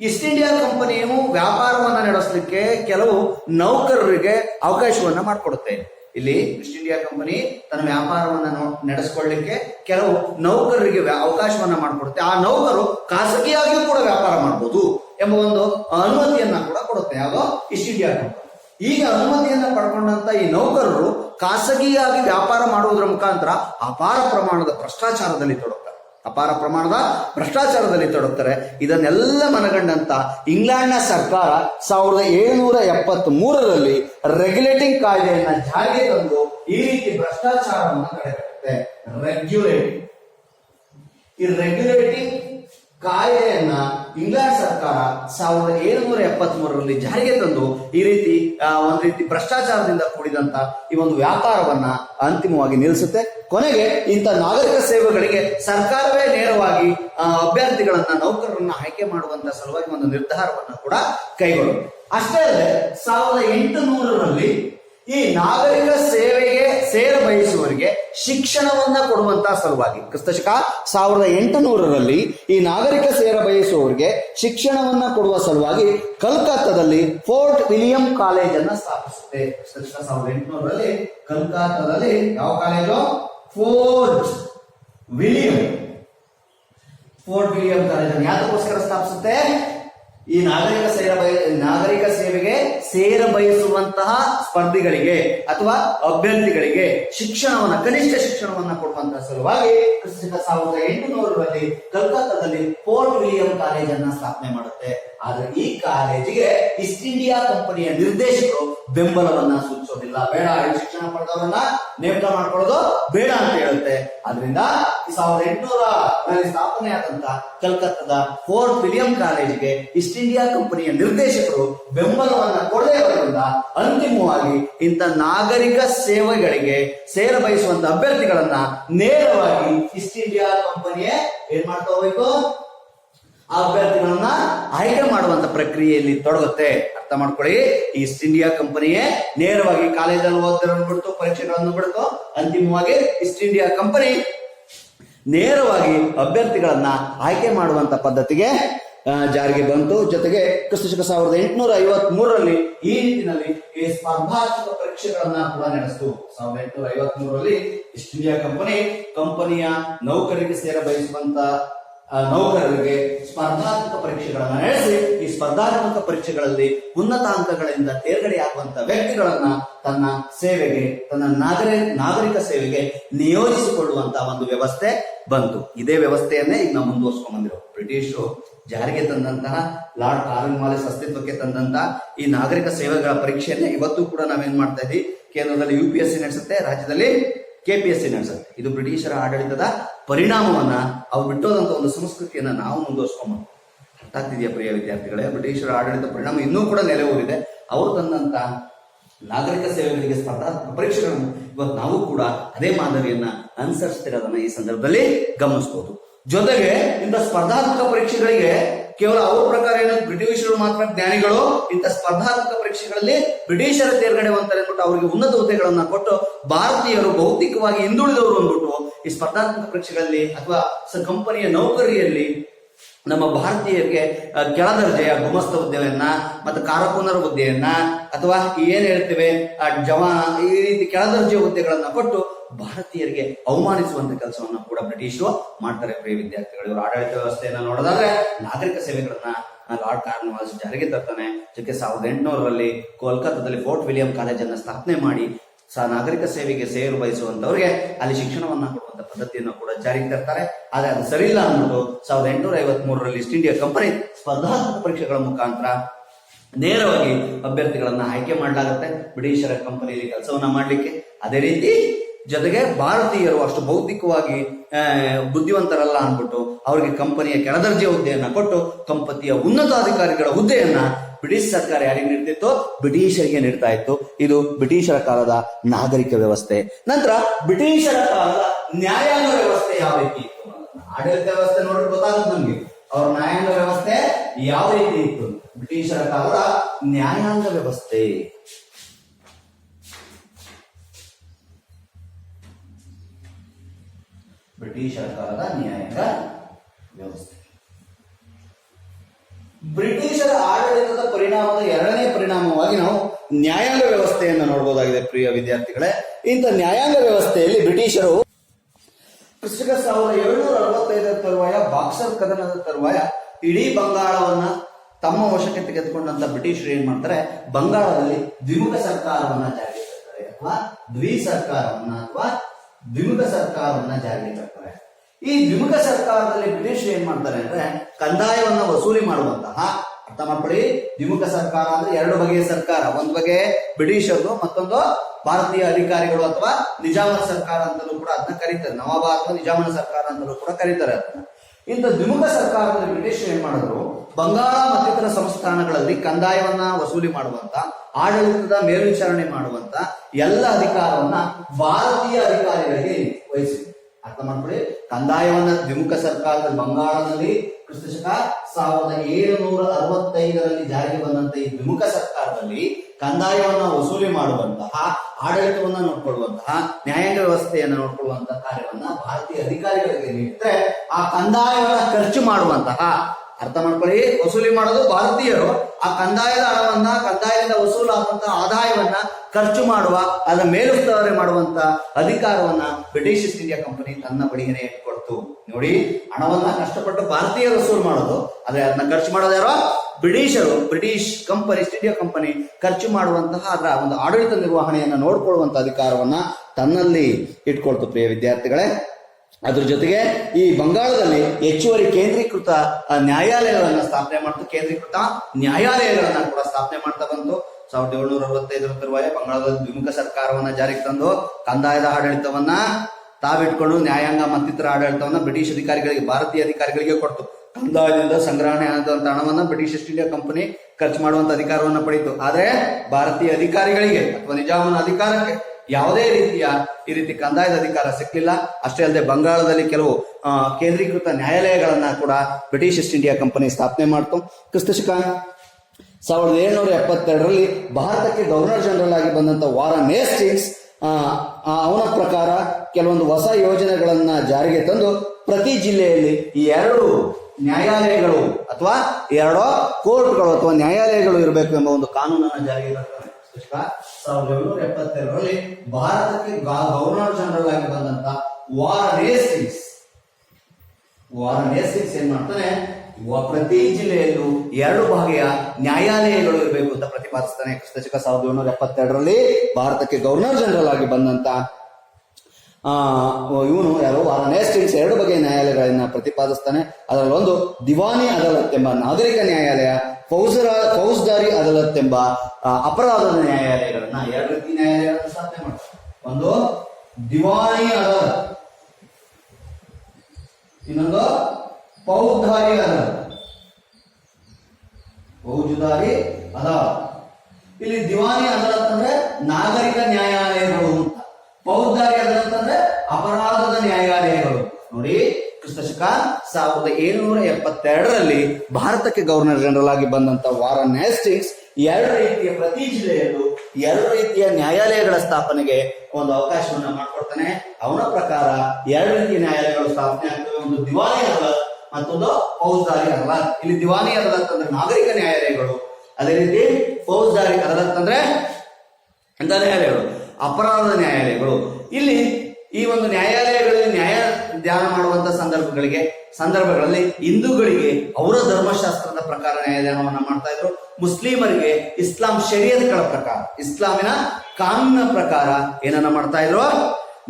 ಈಸ್ಟ್ ಇಂಡಿಯಾ ಕಂಪನಿಯು ವ್ಯಾಪಾರವನ್ನ ನಡೆಸಲಿಕ್ಕೆ ಕೆಲವು ನೌಕರರಿಗೆ ಅವಕಾಶವನ್ನ ಮಾಡಿಕೊಡುತ್ತೆ. ಇಲ್ಲಿ ಈಸ್ಟ್ ಇಂಡಿಯಾ ಕಂಪನಿ ತನ್ನ ವ್ಯಾಪಾರವನ್ನ ನಡೆಸ್ಕೊಳ್ಳಿಕ್ಕೆ ಕೆಲವು ನೌಕರರಿಗೆ ಅವಕಾಶವನ್ನ ಮಾಡಿಕೊಡುತ್ತೆ. ಆ ನೌಕರು ಖಾಸಗಿಯಾಗಿಯೂ ಕೂಡ ವ್ಯಾಪಾರ ಮಾಡಬಹುದು ಎಂಬ ಒಂದು ಅನುಮತಿಯನ್ನ ಕೂಡ ಕೊಡುತ್ತೆ. ಯಾವುದೋ? East India company. ಈಗ ಅನುಮತಿಯನ್ನ ಪಡ್ಕೊಂಡಂತ ಈ ನೌಕರರು ಖಾಸಗಿಯಾಗಿ ವ್ಯಾಪಾರ ಮಾಡುವುದರ ಮುಖಾಂತರ ಅಪಾರ ಪ್ರಮಾಣದ ಭ್ರಷ್ಟಾಚಾರದಲ್ಲಿ ತೊಡಗ್ತಾರೆ ಅಪಾರ ಪ್ರಮಾಣದ ಭ್ರಷ್ಟಾಚಾರದಲ್ಲಿ ತೊಡಗ್ತಾರೆ. ಇದನ್ನೆಲ್ಲ ಮನಗಂಡಂತ ಇಂಗ್ಲೆಂಡ್ನ ಸರ್ಕಾರ ಸಾವಿರದ ಏಳುನೂರ ಎಪ್ಪತ್ತ್ ಮೂರರಲ್ಲಿ ರೆಗ್ಯುಲೇಟಿಂಗ್ ಕಾಯ್ದೆಯನ್ನ ಜಾರಿಗೆ ತಂದು ಈ ರೀತಿ ಭ್ರಷ್ಟಾಚಾರವನ್ನು ತಡೆಗಟ್ಟುತ್ತೆ. ರೆಗ್ಯುಲೇಟಿಂಗ್ ಈ ರೆಗ್ಯುಲೇಟಿಂಗ್ ಕಾಯ್ದೆಯನ್ನ ಇಂಗ್ಲೆಂಡ್ ಸರ್ಕಾರ ಸಾವಿರದ ಏಳುನೂರ ಎಪ್ಪತ್ತ್ ಮೂರರಲ್ಲಿ ಜಾರಿಗೆ ತಂದು ಈ ರೀತಿ ಒಂದು ರೀತಿ ಭ್ರಷ್ಟಾಚಾರದಿಂದ ಕೂಡಿದಂತ ಈ ಒಂದು ವ್ಯಾಪಾರವನ್ನ ಅಂತಿಮವಾಗಿ ನಿಲ್ಲಿಸುತ್ತೆ. ಕೊನೆಗೆ ಇಂಥ ನಾಗರಿಕ ಸೇವೆಗಳಿಗೆ ಸರ್ಕಾರವೇ ನೇರವಾಗಿ ಅಭ್ಯರ್ಥಿಗಳನ್ನ, ನೌಕರರನ್ನ ಆಯ್ಕೆ ಮಾಡುವಂತ ಸಲುವಾಗಿ ಒಂದು ನಿರ್ಧಾರವನ್ನ ಕೂಡ ಕೈಗೊಳ್ಳುತ್ತೆ. ಅಷ್ಟೇ ಅಲ್ಲದೆ, ಸಾವಿರದ ಎಂಟುನೂರರಲ್ಲಿ ಈ ನಾಗರಿಕ ಸೇವೆಗೆ ಸೇರ ಬಯಸುವವರಿಗೆ ಶಿಕ್ಷಣವನ್ನ ಕೊಡುವಂತಹ ಸಲುವಾಗಿ. ಕ್ರಿಸ್ತಶಕ ಸಾವಿರದ ಎಂಟುನೂರರಲ್ಲಿ ಈ ನಾಗರಿಕ ಸೇರ ಬಯಸುವವರಿಗೆ ಶಿಕ್ಷಣವನ್ನ ಕೊಡುವ ಸಲುವಾಗಿ ಕಲ್ಕತ್ತಾದಲ್ಲಿ ಫೋರ್ಟ್ ವಿಲಿಯಂ ಕಾಲೇಜ್ ಅನ್ನ ಸ್ಥಾಪಿಸುತ್ತೆ. ಕ್ರಿಸ್ತಶಕ ಸಾವಿರದ ಎಂಟುನೂರರಲ್ಲಿ ಕಲ್ಕತ್ತಾದಲ್ಲಿ ಯಾವ college? Fort William. Fort William college ಅನ್ನು ಸ್ಥಾಪಿಸುತ್ತೆ? ಈ ನಾಗರಿಕ ಸೇರ ಬಯ, ನಾಗರಿಕ ಸೇವೆಗೆ ಸೇರ ಬಯಸುವಂತಹ ಸ್ಪರ್ಧಿಗಳಿಗೆ ಅಥವಾ ಅಭ್ಯರ್ಥಿಗಳಿಗೆ ಶಿಕ್ಷಣವನ್ನ, ಕನಿಷ್ಠ ಶಿಕ್ಷಣವನ್ನ ಕೊಡುವಂತಹ ಸಲುವಾಗಿ ಕ್ರಿಸ್ತಕ ಸಾವಿರದ ಎಂಟುನೂರರಲ್ಲಿ ಕಲ್ಕತ್ತಾದಲ್ಲಿ ಫೋರ್ಟ್ ವಿಲಿಯಂ ಕಾಲೇಜನ್ನ ಸ್ಥಾಪನೆ ಮಾಡುತ್ತೆ. ಆದ್ರೆ ಈ ಕಾಲೇಜಿಗೆ ಈಸ್ಟ್ ಇಂಡಿಯಾ ಕಂಪನಿಯ ನಿರ್ದೇಶಕರು ಬೆಂಬಲವನ್ನ ಸೂಚಿಸೋದಿಲ್ಲ. ಬೇಡ, ಈ ಶಿಕ್ಷಣ ಪಡೆದವರನ್ನ ನೇಮಕ ಮಾಡ್ಕೊಳ್ಳೋದು ಬೇಡ ಅಂತ ಹೇಳುತ್ತೆ. ಅದರಿಂದ ಸಾವಿರದ ಎಂಟುನೂರ ಸ್ಥಾಪನೆ ಆದಂತ ಕಲ್ಕತ್ತಾದ ಫೋರ್ಟ್ ವಿಲಿಯಂ ಕಾಲೇಜಿಗೆ ಈಸ್ಟ್ ಇಂಡಿಯಾ ಕಂಪನಿಯ ನಿರ್ದೇಶಕರು ಬೆಂಬಲವನ್ನ ಕೊಡದೇ ಅಂತಿಮವಾಗಿ ಇಂಥ ನಾಗರಿಕ ಸೇವೆಗಳಿಗೆ ಸೇರ ಬಯಸುವಂತ ಅಭ್ಯರ್ಥಿಗಳನ್ನ ನೇರವಾಗಿ ಈಸ್ಟ್ ಇಂಡಿಯಾ ಕಂಪನಿಯೇ ಏನ್ ಮಾಡ್ತಾ ಹೋಗ್ಬೇಕು? ಆ ಅಭ್ಯರ್ಥಿಗಳನ್ನ ಆಯ್ಕೆ ಮಾಡುವಂತ ಪ್ರಕ್ರಿಯೆಯಲ್ಲಿ ತೊಡಗುತ್ತೆ. ಅರ್ಥ ಮಾಡ್ಕೊಳ್ಳಿ. ಈಸ್ಟ್ ಇಂಡಿಯಾ ಕಂಪನಿಯೇ ನೇರವಾಗಿ ಕಾಲೇಜಲ್ಲಿ ಓದ್ತಿರೋ ಬಿಡ್ತು, ಪರೀಕ್ಷೆಗಳನ್ನು ಬಿಡ್ತು. ಅಂತಿಮವಾಗಿ ಈಸ್ಟ್ ಇಂಡಿಯಾ ಕಂಪನಿ ನೇರವಾಗಿ ಅಭ್ಯರ್ಥಿಗಳನ್ನ ಆಯ್ಕೆ ಮಾಡುವಂತ ಪದ್ಧತಿಗೆ ಜಾರಿಗೆ ಬಂತು. ಜೊತೆಗೆ ಕ್ರಿಸ್ತಶಕ ಸಾವಿರದ ಎಂಟುನೂರ ಐವತ್ ಮೂರರಲ್ಲಿ ಈ ನಿಟ್ಟಿನಲ್ಲಿ ಈ ಸ್ಪರ್ಧಾತ್ಮಕ ಪರೀಕ್ಷೆಗಳನ್ನ ಕೂಡ ನಡೆಸಿತು. ಸಾವಿರದ ಎಂಟುನೂರ ಐವತ್ ಮೂರರಲ್ಲಿ ಈಸ್ಟ್ ಇಂಡಿಯಾ ಕಂಪನಿ, ಕಂಪನಿಯ ನೌಕರಿಗೆ ಸೇರ ಬಯಸುವಂತ ನೌಕರರಿಗೆ ಸ್ಪರ್ಧಾತ್ಮಕ ಪರೀಕ್ಷೆಗಳನ್ನು ನಡೆಸಿ, ಈ ಸ್ಪರ್ಧಾತ್ಮಕ ಪರೀಕ್ಷೆಗಳಲ್ಲಿ ಉನ್ನತ ಅಂಕಗಳಿಂದ ತೇರ್ಗಡೆಯಾಗುವಂತ ವ್ಯಕ್ತಿಗಳನ್ನ ತನ್ನ ಸೇವೆಗೆ, ತನ್ನ ನಾಗರಿ, ನಾಗರಿಕ ಸೇವೆಗೆ ನಿಯೋಜಿಸಿಕೊಳ್ಳುವಂತಹ ಒಂದು ವ್ಯವಸ್ಥೆ ಬಂತು. ಇದೇ ವ್ಯವಸ್ಥೆಯನ್ನೇ ಈಗ ನಾವು ಮುಂದುವರ್ಸ್ಕೊಂಡ್ ಬಂದಿರೋ ಬ್ರಿಟಿಷರು ಜಾರಿಗೆ ತಂದಂತಹ, ಲಾರ್ಡ್ ಕಾರನ್ ವಾಲಿಸ್ ಅಸ್ತಿತ್ವಕ್ಕೆ ತಂದಂತಹ ಈ ನಾಗರಿಕ ಸೇವೆಗಳ ಪರೀಕ್ಷೆಯನ್ನೇ ಇವತ್ತು ಕೂಡ ನಾವೇನ್ ಮಾಡ್ತಾ ಇದ್ದೀವಿ? ಕೇಂದ್ರದಲ್ಲಿ ಯು ಪಿ ಎಸ್ ಸಿ ನಡೆಸುತ್ತೆ, ರಾಜ್ಯದಲ್ಲಿ ಕೆಪಿಎಸ್ಸಿ ನಡೆಸುತ್ತೆ. ಇದು ಬ್ರಿಟಿಷರ ಆಡಳಿತದ ಪರಿಣಾಮವನ್ನ ಅವ್ರು ಬಿಟ್ಟೋದಂತ ಒಂದು ಸಂಸ್ಕೃತಿಯನ್ನ ನಾವು ಮುಂದುವರ್ಸ್ಕೊಂಬ ಅರ್ಥ ಆಗ್ತಿದೆಯಾ ಪ್ರಿಯ ವಿದ್ಯಾರ್ಥಿಗಳೇ, ಬ್ರಿಟಿಷರ ಆಡಳಿತ ಪರಿಣಾಮ ಇನ್ನೂ ಕೂಡ ನೆಲೆ ಹೋಗಿದೆ ಅವರು ತಂದಂತ ನಾಗರಿಕ ಸೇವೆಗಳಿಗೆ ಸ್ಪರ್ಧಾತ್ಮಕ ಪರೀಕ್ಷೆಗಳನ್ನು ಇವತ್ತು ನಾವು ಕೂಡ ಅದೇ ಮಾದರಿಯನ್ನ ಅನುಸರಿಸ್ತಿರೋದನ್ನ ಈ ಸಂದರ್ಭದಲ್ಲಿ ಗಮನಿಸಬಹುದು ಜೊತೆಗೆ ಇಂಥ ಸ್ಪರ್ಧಾತ್ಮಕ ಪರೀಕ್ಷೆಗಳಿಗೆ ಕೇವಲ ಅವ್ರ ಪ್ರಕಾರ ಏನು? ಬ್ರಿಟಿಷರು ಮಾತ್ರ ಜ್ಞಾನಿಗಳು, ಇಂಥ ಸ್ಪರ್ಧಾತ್ಮಕ ಪರೀಕ್ಷೆಗಳಲ್ಲಿ ಬ್ರಿಟಿಷರ ತೇರ್ಗಡೆ ಅಂತಾರೆ ಅಂದ್ಬಿಟ್ಟು ಅವರಿಗೆ ಉನ್ನತ ಹುದ್ದೆಗಳನ್ನ ಕೊಟ್ಟು ಭಾರತೀಯರು ಭೌತಿಕವಾಗಿ ಹಿಂದುಳಿದವರು ಅಂದ್ಬಿಟ್ಟು ಈ ಸ್ಪರ್ಧಾತ್ಮಕ ಪರೀಕ್ಷೆಗಳಲ್ಲಿ ಅಥವಾ ಕಂಪನಿಯ ನೌಕರಿಯಲ್ಲಿ ನಮ್ಮ ಭಾರತೀಯರಿಗೆ ಕೆಳ ಕೆಳದರ್ಜೆಯ ಗುಮಸ್ತ ಹುದ್ದೆಯನ್ನ ಮತ್ತು ಕಾರಕುನರ ಹುದ್ದೆಯನ್ನ ಅಥವಾ ಏನ್ ಹೇಳ್ತೇವೆ ಜವಾನ ಈ ರೀತಿ ಕೆಳದರ್ಜೆಯ ಹುದ್ದೆಗಳನ್ನ ಕೊಟ್ಟು ಭಾರತೀಯರಿಗೆ ಅವಮಾನಿಸುವಂತ ಕೆಲಸವನ್ನ ಕೂಡ ಬ್ರಿಟಿಷರು ಮಾಡ್ತಾರೆ ಪ್ರಿಯ ವಿದ್ಯಾರ್ಥಿಗಳು. ಇವರು ಆಡಳಿತ ವ್ಯವಸ್ಥೆಯನ್ನ ನೋಡೋದಾದ್ರೆ ನಾಗರಿಕ ಸೇವೆಗಳನ್ನ ಲಾರ್ಡ್ ಕಾರ್ನ್ವಾಲ್ಸ್ ಜಾರಿಗೆ ತರ್ತಾನೆ. ಜೊತೆ ಸಾವಿರದ ಎಂಟುನೂರರಲ್ಲಿ ಕೋಲ್ಕತ್ತಾದಲ್ಲಿ ಫೋರ್ಟ್ ವಿಲಿಯಂ ಕಾಲೇಜನ್ನು ಸ್ಥಾಪನೆ ಮಾಡಿ ಸಹ ನಾಗರಿಕ ಸೇವೆಗೆ ಸೇರು ಬಯಸುವಂತವ್ರಿಗೆ ಅಲ್ಲಿ ಶಿಕ್ಷಣವನ್ನ ಕೊಡುವಂತ ಪದ್ಧತಿಯನ್ನು ಕೂಡ ಜಾರಿಗೆ ತರ್ತಾರೆ. ಆದ್ರೆ ಅದು ಸರಿಯಿಲ್ಲ ಅನ್ನೋದು ಸಾವಿರದ ಎಂಟುನೂರ ಐವತ್ ಮೂರರಲ್ಲಿ ಈಸ್ಟ್ ಇಂಡಿಯಾ ಕಂಪನಿ ಸ್ಪರ್ಧಾತ್ಮಕ ಪರೀಕ್ಷೆಗಳ ಮುಖಾಂತರ ನೇರವಾಗಿ ಅಭ್ಯರ್ಥಿಗಳನ್ನ ಆಯ್ಕೆ ಮಾಡಲಾಗುತ್ತೆ. ಬ್ರಿಟಿಷರ ಕಂಪನಿಯಲ್ಲಿ ಕೆಲಸವನ್ನ ಮಾಡ್ಲಿಕ್ಕೆ. ಅದೇ ರೀತಿ ಜೊತೆಗೆ ಭಾರತೀಯರು ಅಷ್ಟು ಆ, ಬುದ್ಧಿವಂತರಲ್ಲ ಅಂದ್ಬಿಟ್ಟು ಅವರಿಗೆ ಕಂಪನಿಯ ಕೆಳದರ್ಜೆ ಹುದ್ದೆಯನ್ನ ಕೊಟ್ಟು ಕಂಪನಿಯ ಉನ್ನತಾಧಿಕಾರಿಗಳ ಹುದ್ದೆಯನ್ನ ಬ್ರಿಟಿಷ್ ಸರ್ಕಾರ ಯಾರಿಗೆ ನೀಡ್ತಿತ್ತು ಬ್ರಿಟಿಷರಿಗೆ ನೀಡ್ತಾ ಇತ್ತು. ಇದು ಬ್ರಿಟಿಷರ ಕಾಲದ ನಾಗರಿಕ ವ್ಯವಸ್ಥೆ. ನಂತರ ಬ್ರಿಟಿಷರ ಕಾಲದ ನ್ಯಾಯಾಂಗ ವ್ಯವಸ್ಥೆ ಯಾವ ರೀತಿ ಇತ್ತು? ಆಡಳಿತ ವ್ಯವಸ್ಥೆ ನೋಡಿದ್ರೆ ಗೊತ್ತಾಗುತ್ತೆ ನಮ್ಗೆ. ಅವ್ರ ನ್ಯಾಯಾಂಗ ವ್ಯವಸ್ಥೆ ಯಾವ ರೀತಿ ಇತ್ತು? ಬ್ರಿಟಿಷರ ಕಾಲದ ನ್ಯಾಯಾಂಗ ವ್ಯವಸ್ಥೆ. ಬ್ರಿಟಿಷರ ಕಾಲದ ನ್ಯಾಯಾಂಗ ವ್ಯವಸ್ಥೆ. ಬ್ರಿಟಿಷರ ಆಡಳಿತದ ಪರಿಣಾಮದ ಎರಡನೇ ಪರಿಣಾಮವಾಗಿ ನಾವು ನ್ಯಾಯಾಂಗ ವ್ಯವಸ್ಥೆಯನ್ನು ನೋಡಬಹುದಾಗಿದೆ ಪ್ರಿಯ ವಿದ್ಯಾರ್ಥಿಗಳೇ. ಇಂಥ ನ್ಯಾಯಾಂಗ ವ್ಯವಸ್ಥೆಯಲ್ಲಿ ಬ್ರಿಟಿಷರು ಕ್ರಿಸ್ತಕ ಸಾವಿರದ ಏಳುನೂರ ಅರವತ್ತೈದರ ತರುವಾಯ ಬಾಕ್ಸರ್ ಕದನದ ತರುವಾಯ ಇಡೀ ಬಂಗಾಳವನ್ನ ತಮ್ಮ ವಶಕ್ಕೆ ತೆಗೆದುಕೊಂಡಂತ ಬ್ರಿಟಿಷರು ಏನ್ ಮಾಡ್ತಾರೆ? ಬಂಗಾಳದಲ್ಲಿ ದ್ವಿಮುಖ ಸರ್ಕಾರವನ್ನ ಜಾರಿಗೆ ತರ್ತಾರೆ. ಅಥವಾ ದ್ವಿ ಸರ್ಕಾರವನ್ನ ಅಥವಾ ದ್ವಿಮುಖ ಸರ್ಕಾರವನ್ನ ಜಾರಿಗೆ ತರ್ತಾರೆ ಈ ದ್ವಿಮುಖ ಸರ್ಕಾರದಲ್ಲಿ ಬ್ರಿಟಿಷರು ಏನ್ ಮಾಡ್ತಾರೆ ಅಂದ್ರೆ ಕಂದಾಯವನ್ನ ವಸೂಲಿ ಮಾಡುವಂತಹ, ಅರ್ಥ ಮಾಡ್ಕೊಳ್ಳಿ. ದ್ವಿಮುಖ ಸರ್ಕಾರ ಅಂದ್ರೆ ಎರಡು ಬಗೆಯ ಸರ್ಕಾರ. ಒಂದು ಬಗೆ ಬ್ರಿಟಿಷರು, ಮತ್ತೊಂದು ಭಾರತೀಯ ಅಧಿಕಾರಿಗಳು ಅಥವಾ ನಿಜಾಮನ ಸರ್ಕಾರ ಅಂತಲೂ ಕೂಡ ಅದನ್ನ ಕರೀತಾರೆ. ನವಾಬ ಅಥವಾ ನಿಜಾಮನ ಸರ್ಕಾರ ಅಂತಲೂ ಕೂಡ ಕರೀತಾರೆ ಅದನ್ನ ಇಂಥ ದ್ವಿಮುಖ ಸರ್ಕಾರದಲ್ಲಿ ಬಂಗಾಳ ಮತ್ತಿತರ ಸಂಸ್ಥಾನಗಳಲ್ಲಿ ಕಂದಾಯವನ್ನ ವಸೂಲಿ ಮಾಡುವಂತ, ಆಡಳಿತದ ಮೇಲ್ವಿಚಾರಣೆ ಮಾಡುವಂತ ಎಲ್ಲ ಅಧಿಕಾರವನ್ನ ಭಾರತೀಯ ಅಧಿಕಾರಿಗಳಿಗೆ ವಹಿಸಿದೆ. ಅರ್ಥ ಮಾಡ್ಕೊಳ್ಳಿ? ಕಂದಾಯವನ್ನ ದ್ವಿಮುಖ ಸರ್ಕಾರದ ಬಂಗಾಳದಲ್ಲಿ ಕ್ರಿಸ್ತಶಕ ಸಾವಿರದ ಏಳುನೂರ ಅರವತ್ತೈದರಲ್ಲಿ ಜಾರಿಗೆ ಬಂದಂತ ಈ ದ್ವಿಮುಖ ಸರ್ಕಾರದಲ್ಲಿ ಕಂದಾಯವನ್ನ ವಸೂಲಿ ಮಾಡುವಂತಹ, ಆಡಳಿತವನ್ನ ನೋಡ್ಕೊಳ್ಳುವಂತಹ, ನ್ಯಾಯಾಂಗ ವ್ಯವಸ್ಥೆಯನ್ನ ನೋಡ್ಕೊಳ್ಳುವಂತಹ ಕಾರ್ಯವನ್ನ ಭಾರತೀಯ ಅಧಿಕಾರಿಗಳಿಗೆ ನೀಡಿದ್ರೆ ಆ ಕಂದಾಯವನ್ನ ಖರ್ಚು ಮಾಡುವಂತಹ ಅರ್ಥ ಮಾಡ್ಕೊಳ್ಳಿ. ವಸೂಲಿ ಮಾಡೋದು ಭಾರತೀಯರು. ಆ ಕಂದಾಯದ ಹಣವನ್ನ, ಕಂದಾಯದಿಂದ ವಸೂಲಾದಂತಹ ಆದಾಯವನ್ನ ಖರ್ಚು ಮಾಡುವ ಅದರ ಮೇಲುಸ್ತುವಾರಿ ಮಾಡುವಂತ ಅಧಿಕಾರವನ್ನ ಬ್ರಿಟಿಷ್ ಈಸ್ಟ್ ಇಂಡಿಯಾ ಕಂಪನಿ ತನ್ನ ಬಳಿಗೆನೆ ಕೊಡ್ತು. ನೋಡಿ, ಹಣವನ್ನ ಕಷ್ಟಪಟ್ಟು ಭಾರತೀಯರು ವಸೂಲು ಮಾಡೋದು, ಆದ್ರೆ ಅದನ್ನ ಖರ್ಚು ಮಾಡೋದು ಯಾರೋ? ಬ್ರಿಟಿಷರು. British company East India company ಖರ್ಚು ಮಾಡುವಂತಹ ಅದರ ಒಂದು ಆಡಳಿತ ನಿರ್ವಹಣೆಯನ್ನ ನೋಡ್ಕೊಳ್ಳುವಂತ ಅಧಿಕಾರವನ್ನ ತನ್ನಲ್ಲಿ ಇಟ್ಕೊಳ್ತು, ಪ್ರಿಯ ವಿದ್ಯಾರ್ಥಿಗಳೇ. ಅದ್ರ ಜೊತೆಗೆ ಈ ಬಂಗಾಳದಲ್ಲಿ ಹೆಚ್ಚುವರಿ ಕೇಂದ್ರೀಕೃತ ನ್ಯಾಯಾಲಯಗಳನ್ನ ಸ್ಥಾಪನೆ ಮಾಡ್ತು. ಕೇಂದ್ರೀಕೃತ ನ್ಯಾಯಾಲಯಗಳನ್ನ ಕೂಡ ಸ್ಥಾಪನೆ ಮಾಡ್ತಾ ಬಂತು. ಸಾವಿರದ ಏಳ್ನೂರ ಅರವತ್ತೈದರ ತರುವಾಯ ಬಂಗಾಳದ ದ್ವಿಮುಖ ಸರ್ಕಾರವನ್ನ ಜಾರಿಗೆ ತಂದು ಕಂದಾಯದ ಆಡಳಿತವನ್ನ ತಾವಿಟ್ಕೊಂಡು ನ್ಯಾಯಾಂಗ ಮತ್ತಿತರ ಆಡಳಿತವನ್ನ ಬ್ರಿಟಿಷ್ ಅಧಿಕಾರಿಗಳಿಗೆ, ಭಾರತೀಯ ಅಧಿಕಾರಿಗಳಿಗೆ ಕೊಡ್ತು. ಕಂದಾಯದಿಂದ ಸಂಗ್ರಹಣೆ ಆದಂತ ಹಣವನ್ನ ಬ್ರಿಟಿಷ್ ಈಸ್ಟ್ ಇಂಡಿಯಾ ಕಂಪನಿ ಖರ್ಚು ಮಾಡುವಂತ ಅಧಿಕಾರವನ್ನ ಪಡೆಯಿತು ಆದ್ರೆ ಭಾರತೀಯ ಅಧಿಕಾರಿಗಳಿಗೆ ಅಥವಾ ನಿಜಾಮನ ಅಧಿಕಾರಕ್ಕೆ ಯಾವುದೇ ರೀತಿಯ ಈ ರೀತಿ ಕಂದಾಯದ ಅಧಿಕಾರ ಸಿಕ್ಕಲಿಲ್ಲ ಅಷ್ಟೇ ಅಲ್ಲದೆ ಬಂಗಾಳದಲ್ಲಿ ಕೆಲವು ಕೇಂದ್ರೀಕೃತ ನ್ಯಾಯಾಲಯಗಳನ್ನ ಕೂಡ ಬ್ರಿಟಿಷ್ ಈಸ್ಟ್ ಇಂಡಿಯಾ ಕಂಪನಿ ಸ್ಥಾಪನೆ ಮಾಡ್ತು. ಕ್ರಿಸ್ತಶಕ ಸಾವಿರದ ಏಳ್ನೂರ ಎಪ್ಪತ್ತೆರಡರಲ್ಲಿ ಭಾರತಕ್ಕೆ ಗವರ್ನರ್ ಜನರಲ್ ಆಗಿ ಬಂದಂತ ವಾರನ್ ಆ, ಅವನ ಪ್ರಕಾರ ಕೆಲವೊಂದು ಹೊಸ ಯೋಜನೆಗಳನ್ನ ಜಾರಿಗೆ ತಂದು ಪ್ರತಿ ಜಿಲ್ಲೆಯಲ್ಲಿ ಈ ಎರಡು ನ್ಯಾಯಾಲಯಗಳು ಅಥವಾ ಎರಡೋ ಕೋರ್ಟ್ಗಳು ಅಥವಾ ನ್ಯಾಯಾಲಯಗಳು ಇರಬೇಕು ಎಂಬ ಒಂದು ಕಾನೂನನ್ನು ಜಾರಿಗೆ ಸಾವಿರದ ಏಳ್ನೂರ ಎಪ್ಪತ್ತೆರಡರಲ್ಲಿ ಭಾರತಕ್ಕೆ ಗವರ್ನರ್ ಜನರಲ್ ಆಗಿ ಬಂದಂತ ವಾರನ್ ಹೇಸ್ಟಿಂಗ್ಸ್ ವಾರನ್ ಹೇಸ್ಟಿಂಗ್ಸ್ ಏನ್ ಮಾಡ್ತಾನೆ ಪ್ರತಿ ಜಿಲ್ಲೆಯಲ್ಲೂ ಎರಡು ಬಗೆಯ ನ್ಯಾಯಾಲಯಗಳು ಇರಬೇಕು ಅಂತ ಪ್ರತಿಪಾದಿಸ್ತಾನೆ ಕ್ರಿಸ್ತಶಕ ಸಾವಿರದ ಏಳ್ನೂರ ಎಪ್ಪತ್ತೆರಡರಲ್ಲಿ ಭಾರತಕ್ಕೆ ಗವರ್ನರ್ ಜನರಲ್ ಆಗಿ ಬಂದಂತ, ಆ, ಇವನು ಯಾರು? ವಾರನ್ ಹೇಸ್ಟಿಂಗ್ಸ್ ಎರಡು ಬಗೆಯ ನ್ಯಾಯಾಲಯಗಳನ್ನ ಪ್ರತಿಪಾದಿಸ್ತಾನೆ. ಅದರಲ್ಲಿ ಒಂದು ದಿವಾನಿ ಅದಾಲತ್ ಎಂಬ ನಾಗರಿಕ ನ್ಯಾಯಾಲಯ ಫೌಜರ, ಫೌಜ್ದಾರಿ ಅದಾಲತ್ ಎಂಬ ಅಪರಾಧ ನ್ಯಾಯಾಲಯಗಳನ್ನ ಎರಡು ರೀತಿ ನ್ಯಾಯಾಲಯಗಳನ್ನ ಸ್ಥಾಪನೆ ಮಾಡ್ತಾರೆ. ಒಂದು ದಿವಾನಿ ಅದಾಲತ್. ಇನ್ನೊಂದು ಫೌಜ್ದಾರಿ ಅದಾಲತ್. ಫೌಜುದಾರಿ ಅದಾಲತ್. ಇಲ್ಲಿ ದಿವಾನಿ ಅದಾಲತ್ ಅಂದ್ರೆ ನಾಗರಿಕ ನ್ಯಾಯಾಲಯಗಳು ಅಂತ. ಫೌಜ್ದಾರಿ ಅದಾಲತ್ ಅಂದ್ರೆ ಅಪರಾಧದ ನ್ಯಾಯಾಲಯಗಳು ನೋಡಿ ಕ್ರಿಸ್ತಶಕ ಸಾವಿರದ ಏಳುನೂರ ಎಪ್ಪತ್ತೆರಡರಲ್ಲಿ ಭಾರತಕ್ಕೆ ಗವರ್ನರ್ ಜನರಲ್ ಆಗಿ ಬಂದಂತ ವಾರನ್ ಹೇಸ್ಟಿಂಗ್ಸ್ ಎರಡು ರೀತಿಯ ಪ್ರತಿ ಜಿಲ್ಲೆಯಲ್ಲೂ ಎರಡು ರೀತಿಯ ನ್ಯಾಯಾಲಯಗಳ ಸ್ಥಾಪನೆಗೆ ಒಂದು ಅವಕಾಶವನ್ನ ಮಾಡಿಕೊಡ್ತಾನೆ. ಅವನ ಪ್ರಕಾರ ಎರಡು ರೀತಿಯ ನ್ಯಾಯಾಲಯಗಳು ಸ್ಥಾಪನೆ ಆಗ್ತವೆ. ಒಂದು ದಿವಾನಿ ಅದಾಲತ್ ಮತ್ತೊಂದು ಫೌಜ್ದಾರಿ ಅದಾಲತ್ ಇಲ್ಲಿ ದಿವಾನಿ ಅದಾಲತ್ ನಾಗರಿಕ ನ್ಯಾಯಾಲಯಗಳು. ಅದೇ ರೀತಿ ಫೌಜ್ದಾರಿ ಅದಾಲತ್ ಅಂದ್ರೆ ಅಂತ ನ್ಯಾಯಾಲಯಗಳು? ಅಪರಾಧ ನ್ಯಾಯಾಲಯಗಳು. ಇಲ್ಲಿ ಈ ಒಂದು ನ್ಯಾಯಾಲಯಗಳಲ್ಲಿ ನ್ಯಾಯ ಧ್ಯಾನ ಮಾಡುವಂತ ಸಂದರ್ಭಗಳಿಗೆ, ಸಂದರ್ಭಗಳಲ್ಲಿ ಹಿಂದೂಗಳಿಗೆ ಅವರ ಧರ್ಮಶಾಸ್ತ್ರದ ಪ್ರಕಾರ ನ್ಯಾಯದಾನವನ್ನ ಮಾಡ್ತಾ ಇದ್ರು. ಮುಸ್ಲಿಮರಿಗೆ ಇಸ್ಲಾಂ ಶರಿಯತ್ಗಳ ಪ್ರಕಾರ, ಇಸ್ಲಾಮಿನ ಕಾನೂನಿನ ಪ್ರಕಾರ ಏನನ್ನ ಮಾಡ್ತಾ ಇದ್ರು?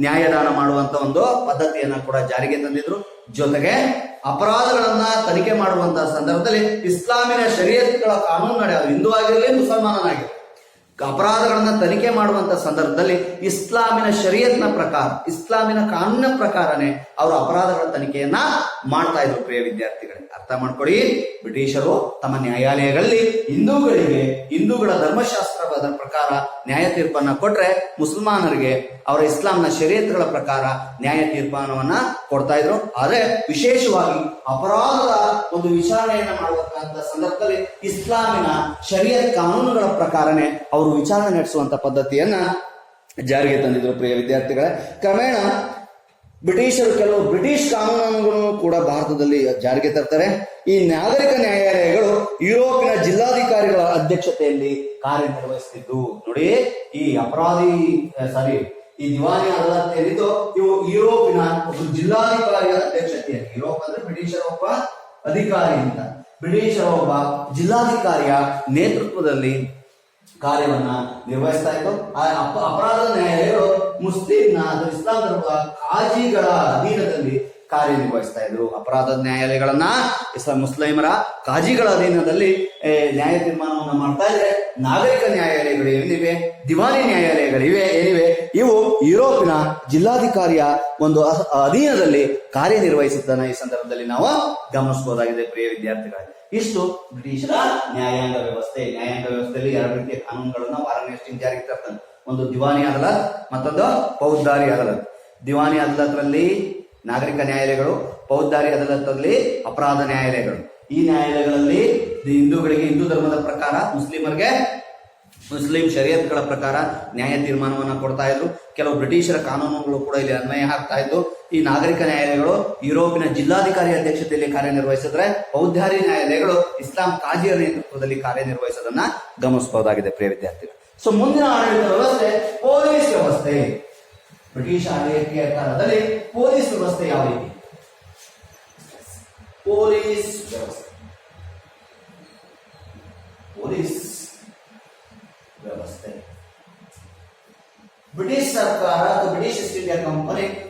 ನ್ಯಾಯದಾನ ಮಾಡುವಂತ ಒಂದು ಪದ್ಧತಿಯನ್ನ ಕೂಡ ಜಾರಿಗೆ ತಂದಿದ್ರು. ಜೊತೆಗೆ ಅಪರಾಧಗಳನ್ನ ತನಿಖೆ ಮಾಡುವಂತಹ ಸಂದರ್ಭದಲ್ಲಿ ಇಸ್ಲಾಮಿನ ಶರೀಯತ್ಗಳ ಕಾನೂನು ನಡೆಯೋದು ಹಿಂದೂ ಆಗಿರಲಿ, ಮುಸಲ್ಮಾನನಾಗಿರಲಿ ಅಪರಾಧಗಳನ್ನ ತನಿಖೆ ಮಾಡುವಂತ ಸಂದರ್ಭದಲ್ಲಿ ಇಸ್ಲಾಮಿನ ಶರೀಯತ್ನ ಪ್ರಕಾರ, ಇಸ್ಲಾಮಿನ ಕಾನೂನಿನ ಪ್ರಕಾರನೇ ಅವರು ಅಪರಾಧಗಳ ತನಿಖೆಯನ್ನ ಮಾಡ್ತಾ ಇದ್ರು, ಪ್ರಿಯ ವಿದ್ಯಾರ್ಥಿಗಳೇ. ಅರ್ಥ ಮಾಡ್ಕೊಡಿ ಬ್ರಿಟಿಷರು ತಮ್ಮ ನ್ಯಾಯಾಲಯಗಳಲ್ಲಿ ಹಿಂದೂಗಳಿಗೆ, ಹಿಂದೂಗಳ ಧರ್ಮಶಾಸ್ತ್ರದ ಪ್ರಕಾರ ನ್ಯಾಯ ತೀರ್ಪನ್ನ ಕೊಟ್ರೆ ಮುಸಲ್ಮಾನರಿಗೆ ಅವರ ಇಸ್ಲಾಂನ ಶರೀಯತ್ಗಳ ಪ್ರಕಾರ ನ್ಯಾಯ ತೀರ್ಮಾನವನ್ನ ಕೊಡ್ತಾ ಇದ್ರು. ಆದ್ರೆ ವಿಶೇಷವಾಗಿ ಅಪರಾಧದ ಒಂದು ವಿಚಾರಣೆಯನ್ನ ಮಾಡುವಂತಹ ಸಂದರ್ಭದಲ್ಲಿ ಇಸ್ಲಾಮಿನ ಶರೀಯತ್ ಕಾನೂನುಗಳ ಪ್ರಕಾರನೇ ಅವರು ವಿಚಾರಣೆ ನಡೆಸುವಂತ ಪದ್ಧತಿಯನ್ನ ಜಾರಿಗೆ ತಂದಿದ್ರು ಪ್ರಿಯ ವಿದ್ಯಾರ್ಥಿಗಳೇ. ಕ್ರಮೇಣ ಬ್ರಿಟಿಷರು ಕೆಲವು ಬ್ರಿಟಿಷ್ ಕಾನೂನುಗಳನ್ನು ಕೂಡ ಭಾರತದಲ್ಲಿ ಜಾರಿಗೆ ತರ್ತಾರೆ. ಈ ನಾಗರಿಕ ನ್ಯಾಯಾಲಯಗಳು ಯುರೋಪಿನ ಜಿಲ್ಲಾಧಿಕಾರಿಗಳ ಅಧ್ಯಕ್ಷತೆಯಲ್ಲಿ ಕಾರ್ಯನಿರ್ವಹಿಸುತ್ತಿದ್ದು ನೋಡಿ, ಈ ಅಪರಾಧಿ ಸಾರಿ ಈ ದಿವಾನಿ ಅದಾಲತ್ ಏನಿದ್ದು ಇವು ಯುರೋಪಿನ ಒಂದು ಜಿಲ್ಲಾಧಿಕಾರಿಯ ಅಧ್ಯಕ್ಷತೆಯಲ್ಲಿ, ಯುರೋಪ್ ಅಂದ್ರೆ ಬ್ರಿಟಿಷರ ಒಬ್ಬ ಅಧಿಕಾರಿ ಅಂತ. ಬ್ರಿಟಿಷರ ಒಬ್ಬ ಜಿಲ್ಲಾಧಿಕಾರಿಯ ನೇತೃತ್ವದಲ್ಲಿ ಕಾರ್ಯವನ್ನ ನಿರ್ವಹಿಸ್ತಾ ಇತ್ತು ಅಪ- ಅಪರಾಧ ನ್ಯಾಯಾಲಯಗಳು ಮುಸ್ಲಿಂನ ಅಥವಾ ಇಸ್ಲಾಂ ಧರ್ಮದ ಕಾಜಿಗಳ ಅಧೀನದಲ್ಲಿ ಕಾರ್ಯನಿರ್ವಹಿಸ್ತಾ ಇದ್ರು. ಅಪರಾಧ ನ್ಯಾಯಾಲಯಗಳನ್ನ ಇಸ್ಲಾಂ ಮುಸ್ಲಿಮರ ಕಾಜಿಗಳ ಅಧೀನದಲ್ಲಿ ನ್ಯಾಯ ತೀರ್ಮಾನವನ್ನು ಮಾಡ್ತಾ ಇದ್ರೆ ನಾಗರಿಕ ನ್ಯಾಯಾಲಯಗಳು ಏನಿವೆ ದಿವಾನಿ ನ್ಯಾಯಾಲಯಗಳಿವೆ, ಏನಿವೆ, ಇವು ಯುರೋಪಿನ ಜಿಲ್ಲಾಧಿಕಾರಿಯ ಒಂದು ಅಧೀನದಲ್ಲಿ ಕಾರ್ಯನಿರ್ವಹಿಸುತ್ತಾನೆ ಈ ಸಂದರ್ಭದಲ್ಲಿ ನಾವು ಗಮನಿಸಬಹುದಾಗಿದೆ ಪ್ರಿಯ ವಿದ್ಯಾರ್ಥಿಗಳೇ. ಇಷ್ಟು ಬ್ರಿಟಿಷರ ನ್ಯಾಯಾಂಗ ವ್ಯವಸ್ಥೆ. ನ್ಯಾಯಾಂಗ ವ್ಯವಸ್ಥೆಯಲ್ಲಿ ಎರಡು ರೀತಿಯ ಕಾನೂನುಗಳನ್ನ ವಾರಣಾಸಿ ಜಾರಿಗೆ ತರ್ತಾನೆ. ಒಂದು ದಿವಾನಿ ಅದಾಲತ್, ಮತ್ತೊಂದು ಫೌಜ್ದಾರಿ ಅದಾಲತ್. ದಿವಾನಿ ಅದಾಲತ್ರಲ್ಲಿ ನಾಗರಿಕ ನ್ಯಾಯಾಲಯಗಳು, ಫೌಜ್ದಾರಿ ಅದಾಲತ್ನಲ್ಲಿ ಅಪರಾಧ ನ್ಯಾಯಾಲಯಗಳು. ಈ ನ್ಯಾಯಾಲಯಗಳಲ್ಲಿ ಹಿಂದೂಗಳಿಗೆ ಹಿಂದೂ ಧರ್ಮದ ಪ್ರಕಾರ ಮುಸ್ಲಿಮರಿಗೆ ಮುಸ್ಲಿಂ ಶರಿಯತ್ಗಳ ಪ್ರಕಾರ ನ್ಯಾಯ ತೀರ್ಮಾನವನ್ನು ಕೊಡ್ತಾ ಇದ್ರು. ಕೆಲವು ಬ್ರಿಟಿಷರ ಕಾನೂನುಗಳು ಕೂಡ ಇಲ್ಲಿ ಅನ್ವಯ ಆಗ್ತಾ ಇದ್ದು, ಈ ನಾಗರಿಕ ನ್ಯಾಯಾಲಯಗಳು ಯುರೋಪಿನ ಜಿಲ್ಲಾಧಿಕಾರಿ ಅಧ್ಯಕ್ಷತೆಯಲ್ಲಿ ಕಾರ್ಯನಿರ್ವಹಿಸಿದ್ರೆ ಬೌದ್ಧಾರಿ ನ್ಯಾಯಾಲಯಗಳು ಇಸ್ಲಾಂ ಕಾಜಿಯ ನೇತೃತ್ವದಲ್ಲಿ ಕಾರ್ಯನಿರ್ವಹಿಸೋದನ್ನ ಗಮನಿಸಬಹುದಾಗಿದೆ, ಪ್ರಿಯ ವಿದ್ಯಾರ್ಥಿಗಳು. ಸೊ ಮುಂದಿನ ಆಡಳಿತ ವ್ಯವಸ್ಥೆ, ಪೊಲೀಸ್ ವ್ಯವಸ್ಥೆ. ಬ್ರಿಟಿಷ್ ಆಡಳಿತ ಕಾಲದಲ್ಲಿ ಪೊಲೀಸ್ ವ್ಯವಸ್ಥೆ ಯಾವ ರೀತಿ? ಪೊಲೀಸ್ ವ್ಯವಸ್ಥೆ. ಪೊಲೀಸ್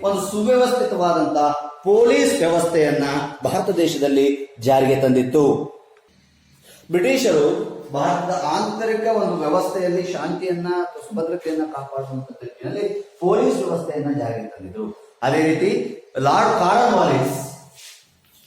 ಒಂದು ಸುವ್ಯವಸ್ಥಿತವಾದಂತ ಪೊಲೀಸ್ ವ್ಯವಸ್ಥೆಯನ್ನ ಭಾರತ ದೇಶದಲ್ಲಿ ಜಾರಿಗೆ ತಂದಿತ್ತು. ಬ್ರಿಟಿಷರು ಭಾರತದ ಆಂತರಿಕ ಒಂದು ವ್ಯವಸ್ಥೆಯಲ್ಲಿ ಶಾಂತಿಯನ್ನ ಸುಭದ್ರತೆಯನ್ನ ಕಾಪಾಡುವಂತ ನಿಟ್ಟಿನಲ್ಲಿ ಪೊಲೀಸ್ ವ್ಯವಸ್ಥೆಯನ್ನ ಜಾರಿಗೆ ತಂದಿದ್ರು. ಅದೇ ರೀತಿ lord Cornwallis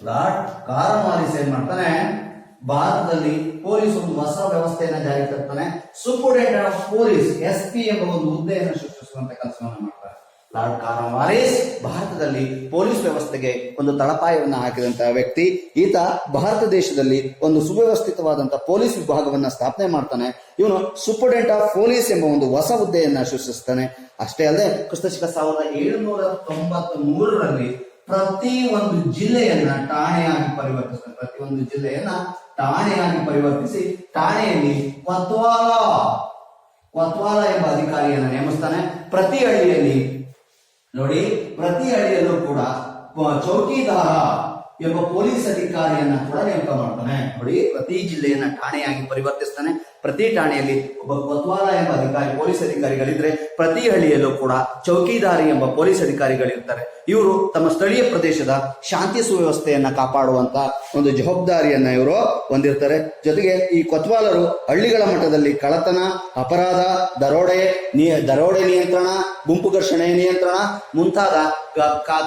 lord Cornwallis ಏನ್ ಮಾಡ್ತಾನೆ? ಭಾರತದಲ್ಲಿ ಪೊಲೀಸ್ ಒಂದು ಹೊಸ ವ್ಯವಸ್ಥೆಯನ್ನ ಜಾರಿಗೆ ತರ್ತಾನೆ. Superintendent of police S P ಎಂಬ ಒಂದು ಹುದ್ದೆಯನ್ನು ಸೃಷ್ಟಿಸುವಂತ ಕೆಲಸವನ್ನು ಮಾಡ್ತಾರೆ ಲಾರ್ಡ್ ಕಾರನ್ ವಾಲಿಸ್ ಭಾರತದಲ್ಲಿ ಪೊಲೀಸ್ ವ್ಯವಸ್ಥೆಗೆ ಒಂದು ತಳಪಾಯವನ್ನು ಹಾಕಿದಂತಹ ವ್ಯಕ್ತಿ. ಈತ ಭಾರತ ದೇಶದಲ್ಲಿ ಒಂದು ಸುವ್ಯವಸ್ಥಿತವಾದಂತಹ ಪೊಲೀಸ್ ವಿಭಾಗವನ್ನ ಸ್ಥಾಪನೆ ಮಾಡ್ತಾನೆ. ಇವನು ಸೂಪರಿಂಟೆಂಡೆಂಟ್ ಆಫ್ ಪೊಲೀಸ್ ಎಂಬ ಒಂದು ಹೊಸ ಹುದ್ದೆಯನ್ನ ಸೃಷ್ಟಿಸ್ತಾನೆ. ಅಷ್ಟೇ ಅಲ್ಲದೆ ಕ್ರಿಸ್ತಶಕ ಸಾವಿರದ ಏಳುನೂರ ತೊಂಬತ್ತ್ ಮೂರರಲ್ಲಿ ಪ್ರತಿ ಒಂದು ಜಿಲ್ಲೆಯನ್ನ ಠಾಣೆಯಾಗಿ ಪರಿವರ್ತಿಸ್ತಾನೆ. ಪ್ರತಿ ಒಂದು ಜಿಲ್ಲೆಯನ್ನ ಠಾಣೆಯಾಗಿ ಪರಿವರ್ತಿಸಿ ಠಾಣೆಯಲ್ಲಿ ಕೊತ್ವಾಲ ಕೊತ್ವಾಲ ಎಂಬ ಅಧಿಕಾರಿಯನ್ನ ನೇಮಿಸ್ತಾನೆ. ಪ್ರತಿ ಹಳ್ಳಿಯಲ್ಲಿ ನೋಡಿ, ಪ್ರತಿ ಹಳ್ಳಿಯಲ್ಲೂ ಕೂಡ ಚೌಕಿದಾರ ಎಂಬ ಪೊಲೀಸ್ ಅಧಿಕಾರಿಯನ್ನ ಕೂಡ ನೇಮಕ ಮಾಡ್ತಾನೆ. ನೋಡಿ, ಪ್ರತಿ ಜಿಲ್ಲೆಯನ್ನ ಠಾಣೆಯಾಗಿ ಪರಿವರ್ತಿಸ್ತಾನೆ. ಪ್ರತಿ ಠಾಣೆಯಲ್ಲಿ ಒಬ್ಬ ಕೊತ್ವಾಲ ಎಂಬ ಅಧಿಕಾರಿ, ಪೊಲೀಸ್ ಅಧಿಕಾರಿಗಳಿದ್ರೆ ಪ್ರತಿ ಹಳ್ಳಿಯಲ್ಲೂ ಕೂಡ ಚೌಕಿದಾರಿ ಎಂಬ ಪೊಲೀಸ್ ಅಧಿಕಾರಿಗಳಿರ್ತಾರೆ. ಇವರು ತಮ್ಮ ಸ್ಥಳೀಯ ಪ್ರದೇಶದ ಶಾಂತಿ ಸುವ್ಯವಸ್ಥೆಯನ್ನ ಕಾಪಾಡುವಂತ ಒಂದು ಜವಾಬ್ದಾರಿಯನ್ನ ಇವರು ಹೊಂದಿರ್ತಾರೆ. ಜೊತೆಗೆ ಈ ಕೊತ್ವಾಲರು ಹಳ್ಳಿಗಳ ಮಟ್ಟದಲ್ಲಿ ಕಳತನ ಅಪರಾಧ, ದರೋಡೆ ದರೋಡೆ ನಿಯಂತ್ರಣ, ಗುಂಪು ಘರ್ಷಣೆ ನಿಯಂತ್ರಣ ಮುಂತಾದ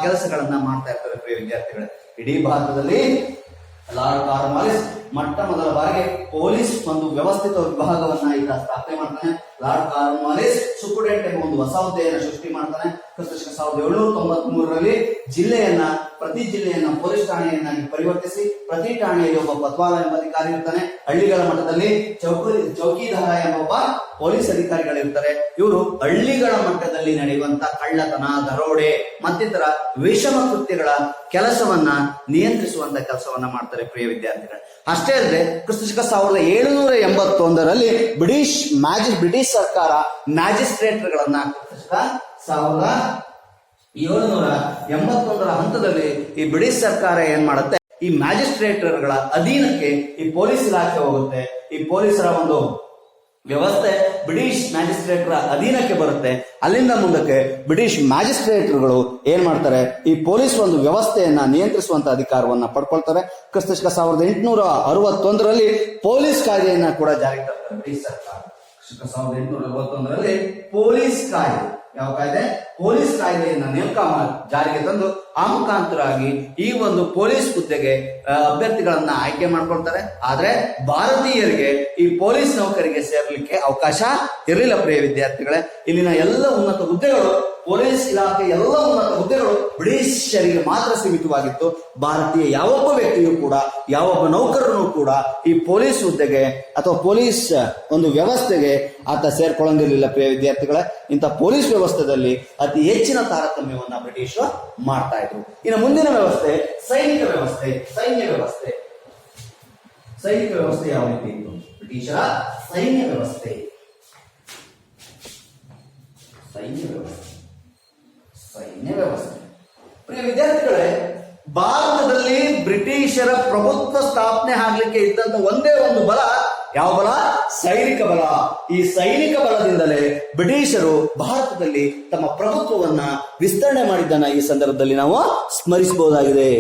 ಕೆಲಸಗಳನ್ನ ಮಾಡ್ತಾ ಇರ್ತಾರೆ ಪ್ರಿಯ ವಿದ್ಯಾರ್ಥಿಗಳೇ. ಇಡೀ ಭಾರತದಲ್ಲಿ ಲಾರ್ಡ್ ಕಾರ್ನ್ವಾಲಿಸ್ ಮೊಟ್ಟ ಮೊದಲ ಬಾರಿಗೆ ಪೊಲೀಸ್ ಒಂದು ವ್ಯವಸ್ಥಿತ ವಿಭಾಗವನ್ನ ಈಗ ಸ್ಥಾಪನೆ ಮಾಡ್ತಾನೆ. ಲಾರ್ಡ್ ಕಾರ್ನ್ವಾಲಿಸ್ ಸುಪ್ರೀಡೆಂಟ್ ಎಂಬ ಒಂದು ಹೊಸ ಹುದ್ದೆಯನ್ನು ಸೃಷ್ಟಿ ಮಾಡ್ತಾನೆ. ಕ್ರಿಸ್ತಶಕ ಸಾವಿರದ ಏಳ್ನೂರ ತೊಂಬತ್ ಮೂರರಲ್ಲಿ ಜಿಲ್ಲೆಯನ್ನ, ಪ್ರತಿ ಜಿಲ್ಲೆಯನ್ನ ಪೊಲೀಸ್ ಠಾಣೆಯನ್ನಾಗಿ ಪರಿವರ್ತಿಸಿ, ಪ್ರತಿ ಠಾಣೆಯಲ್ಲಿ ಒಬ್ಬ ಪತ್ವಾಲ ಎಂಬ ಅಧಿಕಾರಿ ಇರ್ತಾನೆ. ಹಳ್ಳಿಗಳ ಮಟ್ಟದಲ್ಲಿ ಚೌಕಿ, ಚೌಕಿದಾರ ಎಂಬ ಒಬ್ಬ ಪೊಲೀಸ್ ಅಧಿಕಾರಿಗಳಿರ್ತಾರೆ. ಇವರು ಹಳ್ಳಿಗಳ ಮಟ್ಟದಲ್ಲಿ ನಡೆಯುವಂತ ಕಳ್ಳತನ, ದರೋಡೆ, ಮತ್ತಿತರ ವಿಷಮ ಕೃತ್ಯಗಳ ಕೆಲಸವನ್ನ ನಿಯಂತ್ರಿಸುವಂತ ಕೆಲಸವನ್ನ ಮಾಡ್ತಾರೆ ಪ್ರಿಯ ವಿದ್ಯಾರ್ಥಿಗಳು. ಅಷ್ಟೇ ಅಲ್ಲದೆ ಕ್ರಿಸ್ತಶಕ ಸಾವಿರದ ಏಳುನೂರ ಎಂಬತ್ತೊಂದರಲ್ಲಿ ಬ್ರಿಟಿಷ್ ಮ್ಯಾಜಿ, ಬ್ರಿಟಿಷ್ ಸರ್ಕಾರ ಮ್ಯಾಜಿಸ್ಟ್ರೇಟ್ಗಳನ್ನ ಕ್ರಿಸ್ತಶಕ ಸಾವಿರದ ಏಳುನೂರ ಎಂಬತ್ತೊಂದರ ಹಂತದಲ್ಲಿ ಈ ಬ್ರಿಟಿಷ್ ಸರ್ಕಾರ ಏನ್ ಮಾಡುತ್ತೆ? ಈ ಮ್ಯಾಜಿಸ್ಟ್ರೇಟರ್ಗಳ ಅಧೀನಕ್ಕೆ ಈ ಪೊಲೀಸ್ ಇಲಾಖೆ ಹೋಗುತ್ತೆ. ಈ ಪೊಲೀಸರ ಒಂದು ವ್ಯವಸ್ಥೆ ಬ್ರಿಟಿಷ್ ಮ್ಯಾಜಿಸ್ಟ್ರೇಟರ ಅಧೀನಕ್ಕೆ ಬರುತ್ತೆ. ಅಲ್ಲಿಂದ ಮುಂದಕ್ಕೆ ಬ್ರಿಟಿಷ್ ಮ್ಯಾಜಿಸ್ಟ್ರೇಟರ್ಗಳು ಏನ್ ಮಾಡ್ತಾರೆ? ಈ ಪೊಲೀಸ್ ಒಂದು ವ್ಯವಸ್ಥೆಯನ್ನ ನಿಯಂತ್ರಿಸುವಂತ ಅಧಿಕಾರವನ್ನ ಪಡ್ಕೊಳ್ತಾರೆ. ಕ್ರಿಸ್ತಶಕ ಸಾವಿರದ ಎಂಟುನೂರ ಅರವತ್ತೊಂದರಲ್ಲಿ ಪೊಲೀಸ್ ಕಾಯ್ದೆಯನ್ನ ಕೂಡ ಜಾರಿಗೆ ತರ್ತಾರೆ ಬ್ರಿಟಿಷ್ ಸರ್ಕಾರ. ಸಾವಿರದ ಎಂಟುನೂರ ಅರವತ್ತೊಂದರಲ್ಲಿ ಪೊಲೀಸ್ ಕಾಯ್ದೆ. ಯಾವ ಕಾಯ್ದೆ? ಪೊಲೀಸ್ ಕಾಯ್ದೆಯನ್ನ ನೇಮಕ ಜಾರಿಗೆ ತಂದು ಆ ಮುಖಾಂತರವಾಗಿ ಈ ಒಂದು ಪೊಲೀಸ್ ಹುದ್ದೆಗೆ ಅಭ್ಯರ್ಥಿಗಳನ್ನ ಆಯ್ಕೆ ಮಾಡ್ಕೊಳ್ತಾರೆ. ಆದ್ರೆ ಭಾರತೀಯರಿಗೆ ಈ ಪೊಲೀಸ್ ನೌಕರಿಗೆ ಸೇರ್ಲಿಕ್ಕೆ ಅವಕಾಶ ಇರಲಿಲ್ಲ ಪ್ರಿಯ ವಿದ್ಯಾರ್ಥಿಗಳೇ. ಇಲ್ಲಿನ ಎಲ್ಲ ಉನ್ನತ ಹುದ್ದೆಗಳು, ಪೊಲೀಸ್ ಇಲಾಖೆ ಎಲ್ಲ ಉನ್ನತ ಹುದ್ದೆಗಳು ಬ್ರಿಟಿಷರಿಗೆ ಮಾತ್ರ ಸೀಮಿತವಾಗಿತ್ತು. ಭಾರತೀಯ ಯಾವೊಬ್ಬ ವ್ಯಕ್ತಿಯೂ ಕೂಡ, ಯಾವೊಬ್ಬ ನೌಕರನು ಕೂಡ ಈ ಪೊಲೀಸ್ ಹುದ್ದೆಗೆ ಅಥವಾ ಪೊಲೀಸ್ ಒಂದು ವ್ಯವಸ್ಥೆಗೆ ಆತ ಸೇರ್ಕೊಳ್ಳಂಗಿರಲಿಲ್ಲ ಪ್ರಿಯ ವಿದ್ಯಾರ್ಥಿಗಳೇ. ಇಂಥ ಪೊಲೀಸ್ ವ್ಯವಸ್ಥೆಯಲ್ಲಿ ಅತಿ ಹೆಚ್ಚಿನ ತಾರತಮ್ಯವನ್ನ ಬ್ರಿಟಿಷರು ಮಾಡ್ತಾ ಇದ್ರು ಇನ್ನು ಮುಂದಿನ ವ್ಯವಸ್ಥೆ, ಸೈನಿಕ ವ್ಯವಸ್ಥೆ, ಸೈನ್ಯ ವ್ಯವಸ್ಥೆ. ಸೈನಿಕ ವ್ಯವಸ್ಥೆ ಯಾವ ರೀತಿ ಇತ್ತು? ಬ್ರಿಟಿಷರ ಸೈನ್ಯ ವ್ಯವಸ್ಥೆ. ಸೈನ್ಯ ವ್ಯವಸ್ಥೆ. ಸೈನ್ಯ ವ್ಯವಸ್ಥೆ. ಪ್ರಿಯ ವಿದ್ಯಾರ್ಥಿಗಳೇ, ಭಾರತದಲ್ಲಿ ಬ್ರಿಟಿಷರ ಪ್ರಭುತ್ವ ಸ್ಥಾಪನೆ ಆಗ್ಲಿಕ್ಕೆ ಇದ್ದಂತ ಒಂದೇ ಒಂದು ಬಲ ಯಾವ ಬಲ? ಸೈನಿಕ ಬಲ. ಈ ಸೈನಿಕ ಬಲದಿಂದಲೇ ಬ್ರಿಟಿಷರು ಭಾರತದಲ್ಲಿ ತಮ್ಮ ಪ್ರಭುತ್ವವನ್ನ ವಿಸ್ತರಣೆ ಮಾಡಿದ್ದನ್ನ ಈ ಸಂದರ್ಭದಲ್ಲಿ ನಾವು ಸ್ಮರಿಸಬಹುದಾಗಿದೆ.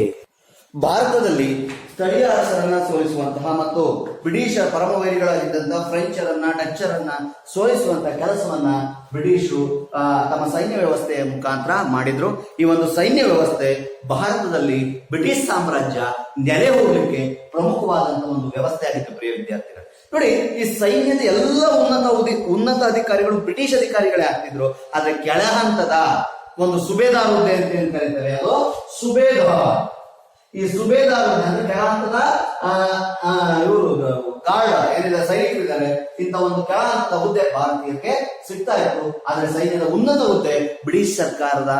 ಭಾರತದಲ್ಲಿ ಸ್ಥಳೀಯ ಅರಸರನ್ನ ಸೋಲಿಸುವಂತಹ ಮತ್ತು ಬ್ರಿಟಿಷರ ಪರಮವೈರಿಗಳಾಗಿದ್ದಂತಹ ಫ್ರೆಂಚರನ್ನ, ಡಚ್ಚರನ್ನ ಸೋಲಿಸುವಂತಹ ಕೆಲಸವನ್ನ ಬ್ರಿಟಿಷರು ತಮ್ಮ ಸೈನ್ಯ ವ್ಯವಸ್ಥೆಯ ಮುಖಾಂತರ ಮಾಡಿದ್ರು. ಈ ಒಂದು ಸೈನ್ಯ ವ್ಯವಸ್ಥೆ ಭಾರತದಲ್ಲಿ ಬ್ರಿಟಿಷ್ ಸಾಮ್ರಾಜ್ಯ ನೆಲೆ ಹೋಗಲಿಕ್ಕೆ ಪ್ರಮುಖವಾದಂತಹ ಒಂದು ವ್ಯವಸ್ಥೆ ಆಗಿತ್ತು, ಪ್ರಿಯ ವಿದ್ಯಾರ್ಥಿಗಳು. ನೋಡಿ, ಈ ಸೈನ್ಯದ ಎಲ್ಲ ಉನ್ನತ ಉನ್ನತ ಅಧಿಕಾರಿಗಳು, ಬ್ರಿಟಿಷ್ ಅಧಿಕಾರಿಗಳೇ ಆಗ್ತಿದ್ರು, ಆದ್ರೆ ಕೆಳ ಹಂತದ ಒಂದು ಸುಬೇದಾರ್ ಹುದ್ದೆ ಅಂತ ಏನ್ ಕರೀತಾರೆ ಅದು? ಸುಬೇದಾರ್ ಈ ಸುಬೇದಾರ್ ಹುದ್ದೆ ಅಂದ್ರೆ ಕೆಳ ಹಂತದ ಇವರು ಗಾರ್ಡ, ಏನಿದೆ, ಸೈನಿಕರಿದ್ದಾರೆ. ಇಂಥ ಒಂದು ಕೆಳ ಹಂತದ ಹುದ್ದೆ ಭಾರತೀಯಕ್ಕೆ ಸಿಗ್ತಾ ಇತ್ತು. ಆದ್ರೆ ಸೈನ್ಯದ ಉನ್ನತ ಹುದ್ದೆ ಬ್ರಿಟಿಷ್ ಸರ್ಕಾರದ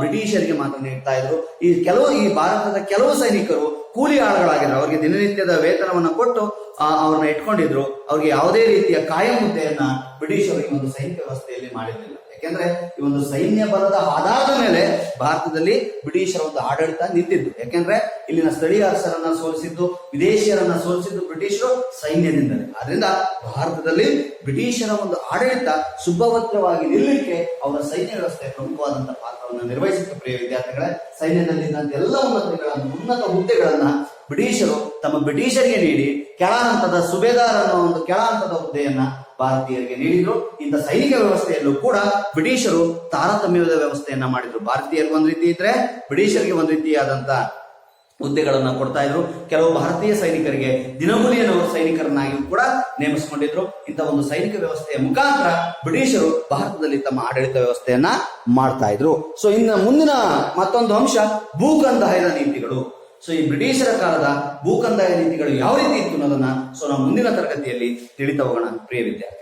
ಬ್ರಿಟಿಷರಿಗೆ ಮಾತ್ರ ನೀಡ್ತಾ ಇದ್ರು. ಈ ಕೆಲವು, ಈ ಭಾರತದ ಕೆಲವು ಸೈನಿಕರು ಕೂಲಿ ಆಳುಗಳಾಗಿದ್ರು. ಅವರಿಗೆ ದಿನನಿತ್ಯದ ವೇತನವನ್ನು ಕೊಟ್ಟು ಅವ್ರನ್ನ ಇಟ್ಕೊಂಡಿದ್ರು, ಅವ್ರಿಗೆ ಯಾವುದೇ ರೀತಿಯ ಕಾಯಂ ಹುದ್ದೆಯನ್ನ ಬ್ರಿಟಿಷರು ಈ ಒಂದು ಸೈನಿಕ ವ್ಯವಸ್ಥೆಯಲ್ಲಿ ಮಾಡಿರಲಿಲ್ಲ. ಯಾಕೆಂದ್ರೆ ಈ ಒಂದು ಸೈನ್ಯ ಬಲದ ಆಧಾರದ ಮೇಲೆ ಭಾರತದಲ್ಲಿ ಬ್ರಿಟಿಷರ ಒಂದು ಆಡಳಿತ ನಿಂತಿದ್ದು ಯಾಕೆಂದ್ರೆ ಇಲ್ಲಿನ ಸ್ಥಳೀಯ ಅರಸರನ್ನ ಸೋಲಿಸಿದ್ದು, ವಿದೇಶಿಯರನ್ನ ಸೋಲಿಸಿದ್ದು ಬ್ರಿಟಿಷರು ಸೈನ್ಯದಿಂದಲೇ. ಆದ್ರಿಂದ ಭಾರತದಲ್ಲಿ ಬ್ರಿಟಿಷರ ಒಂದು ಆಡಳಿತ ಸುಭದ್ರವಾಗಿ ನಿಲ್ಲಕ್ಕೆ ಅವರ ಸೈನ್ಯ ವ್ಯವಸ್ಥೆ ಪ್ರಮುಖವಾದಂತಹ ಪಾತ್ರವನ್ನು ನಿರ್ವಹಿಸಿತ್ತು. ಪ್ರಿಯ ವಿದ್ಯಾರ್ಥಿಗಳೇ ಸೈನ್ಯದಲ್ಲಿ ಎಲ್ಲ ಉನ್ನತಗಳನ್ನು ಉನ್ನತ ಹುದ್ದೆಗಳನ್ನ ಬ್ರಿಟಿಷರು ತಮ್ಮ ಬ್ರಿಟಿಷರಿಗೆ ನೀಡಿ ಕೆಳ ಹಂತದ ಸುಬೇದಾರ್ ಅನ್ನೋ ಒಂದು ಕೆಳ ಹಂತದ ಹುದ್ದೆಯನ್ನ ಭಾರತೀಯರಿಗೆ ನೀಡಿದ್ರು. ಇಂಥ ಸೈನಿಕ ವ್ಯವಸ್ಥೆಯಲ್ಲೂ ಕೂಡ ಬ್ರಿಟಿಷರು ತಾರತಮ್ಯದ ವ್ಯವಸ್ಥೆಯನ್ನ ಮಾಡಿದ್ರು. ಭಾರತೀಯರಿಗೆ ಒಂದು ರೀತಿ ಇದ್ರೆ ಬ್ರಿಟಿಷರಿಗೆ ಒಂದ್ ರೀತಿಯಾದಂತ ಹುದ್ದೆಗಳನ್ನ ಕೊಡ್ತಾ ಇದ್ರು. ಕೆಲವು ಭಾರತೀಯ ಸೈನಿಕರಿಗೆ ದಿನಗೂಲಿಯನ್ನು ಸೈನಿಕರನ್ನಾಗಿ ಕೂಡ ನೇಮಿಸಿಕೊಂಡಿದ್ರು. ಇಂಥ ಒಂದು ಸೈನಿಕ ವ್ಯವಸ್ಥೆಯ ಮುಖಾಂತರ ಬ್ರಿಟಿಷರು ಭಾರತದಲ್ಲಿ ತಮ್ಮ ಆಡಳಿತ ವ್ಯವಸ್ಥೆಯನ್ನ ಮಾಡ್ತಾ ಇದ್ರು. ಸೊ ಇನ್ನು ಮುಂದಿನ ಮತ್ತೊಂದು ಅಂಶ ಭೂಕಂದಾಯದ ನೀತಿಗಳು. ಸೊ ಈ ಬ್ರಿಟಿಷರ ಕಾಲದ ಭೂಕಂದಾಯ ನೀತಿಗಳು ಯಾವ ರೀತಿ ಇತ್ತು ಅನ್ನೋದನ್ನ ಸೊ ನಾವು ಮುಂದಿನ ತರಗತಿಯಲ್ಲಿ ತಿಳಿತಾ ಹೋಗೋಣ, ಪ್ರಿಯ ನಮಸ್ತೆ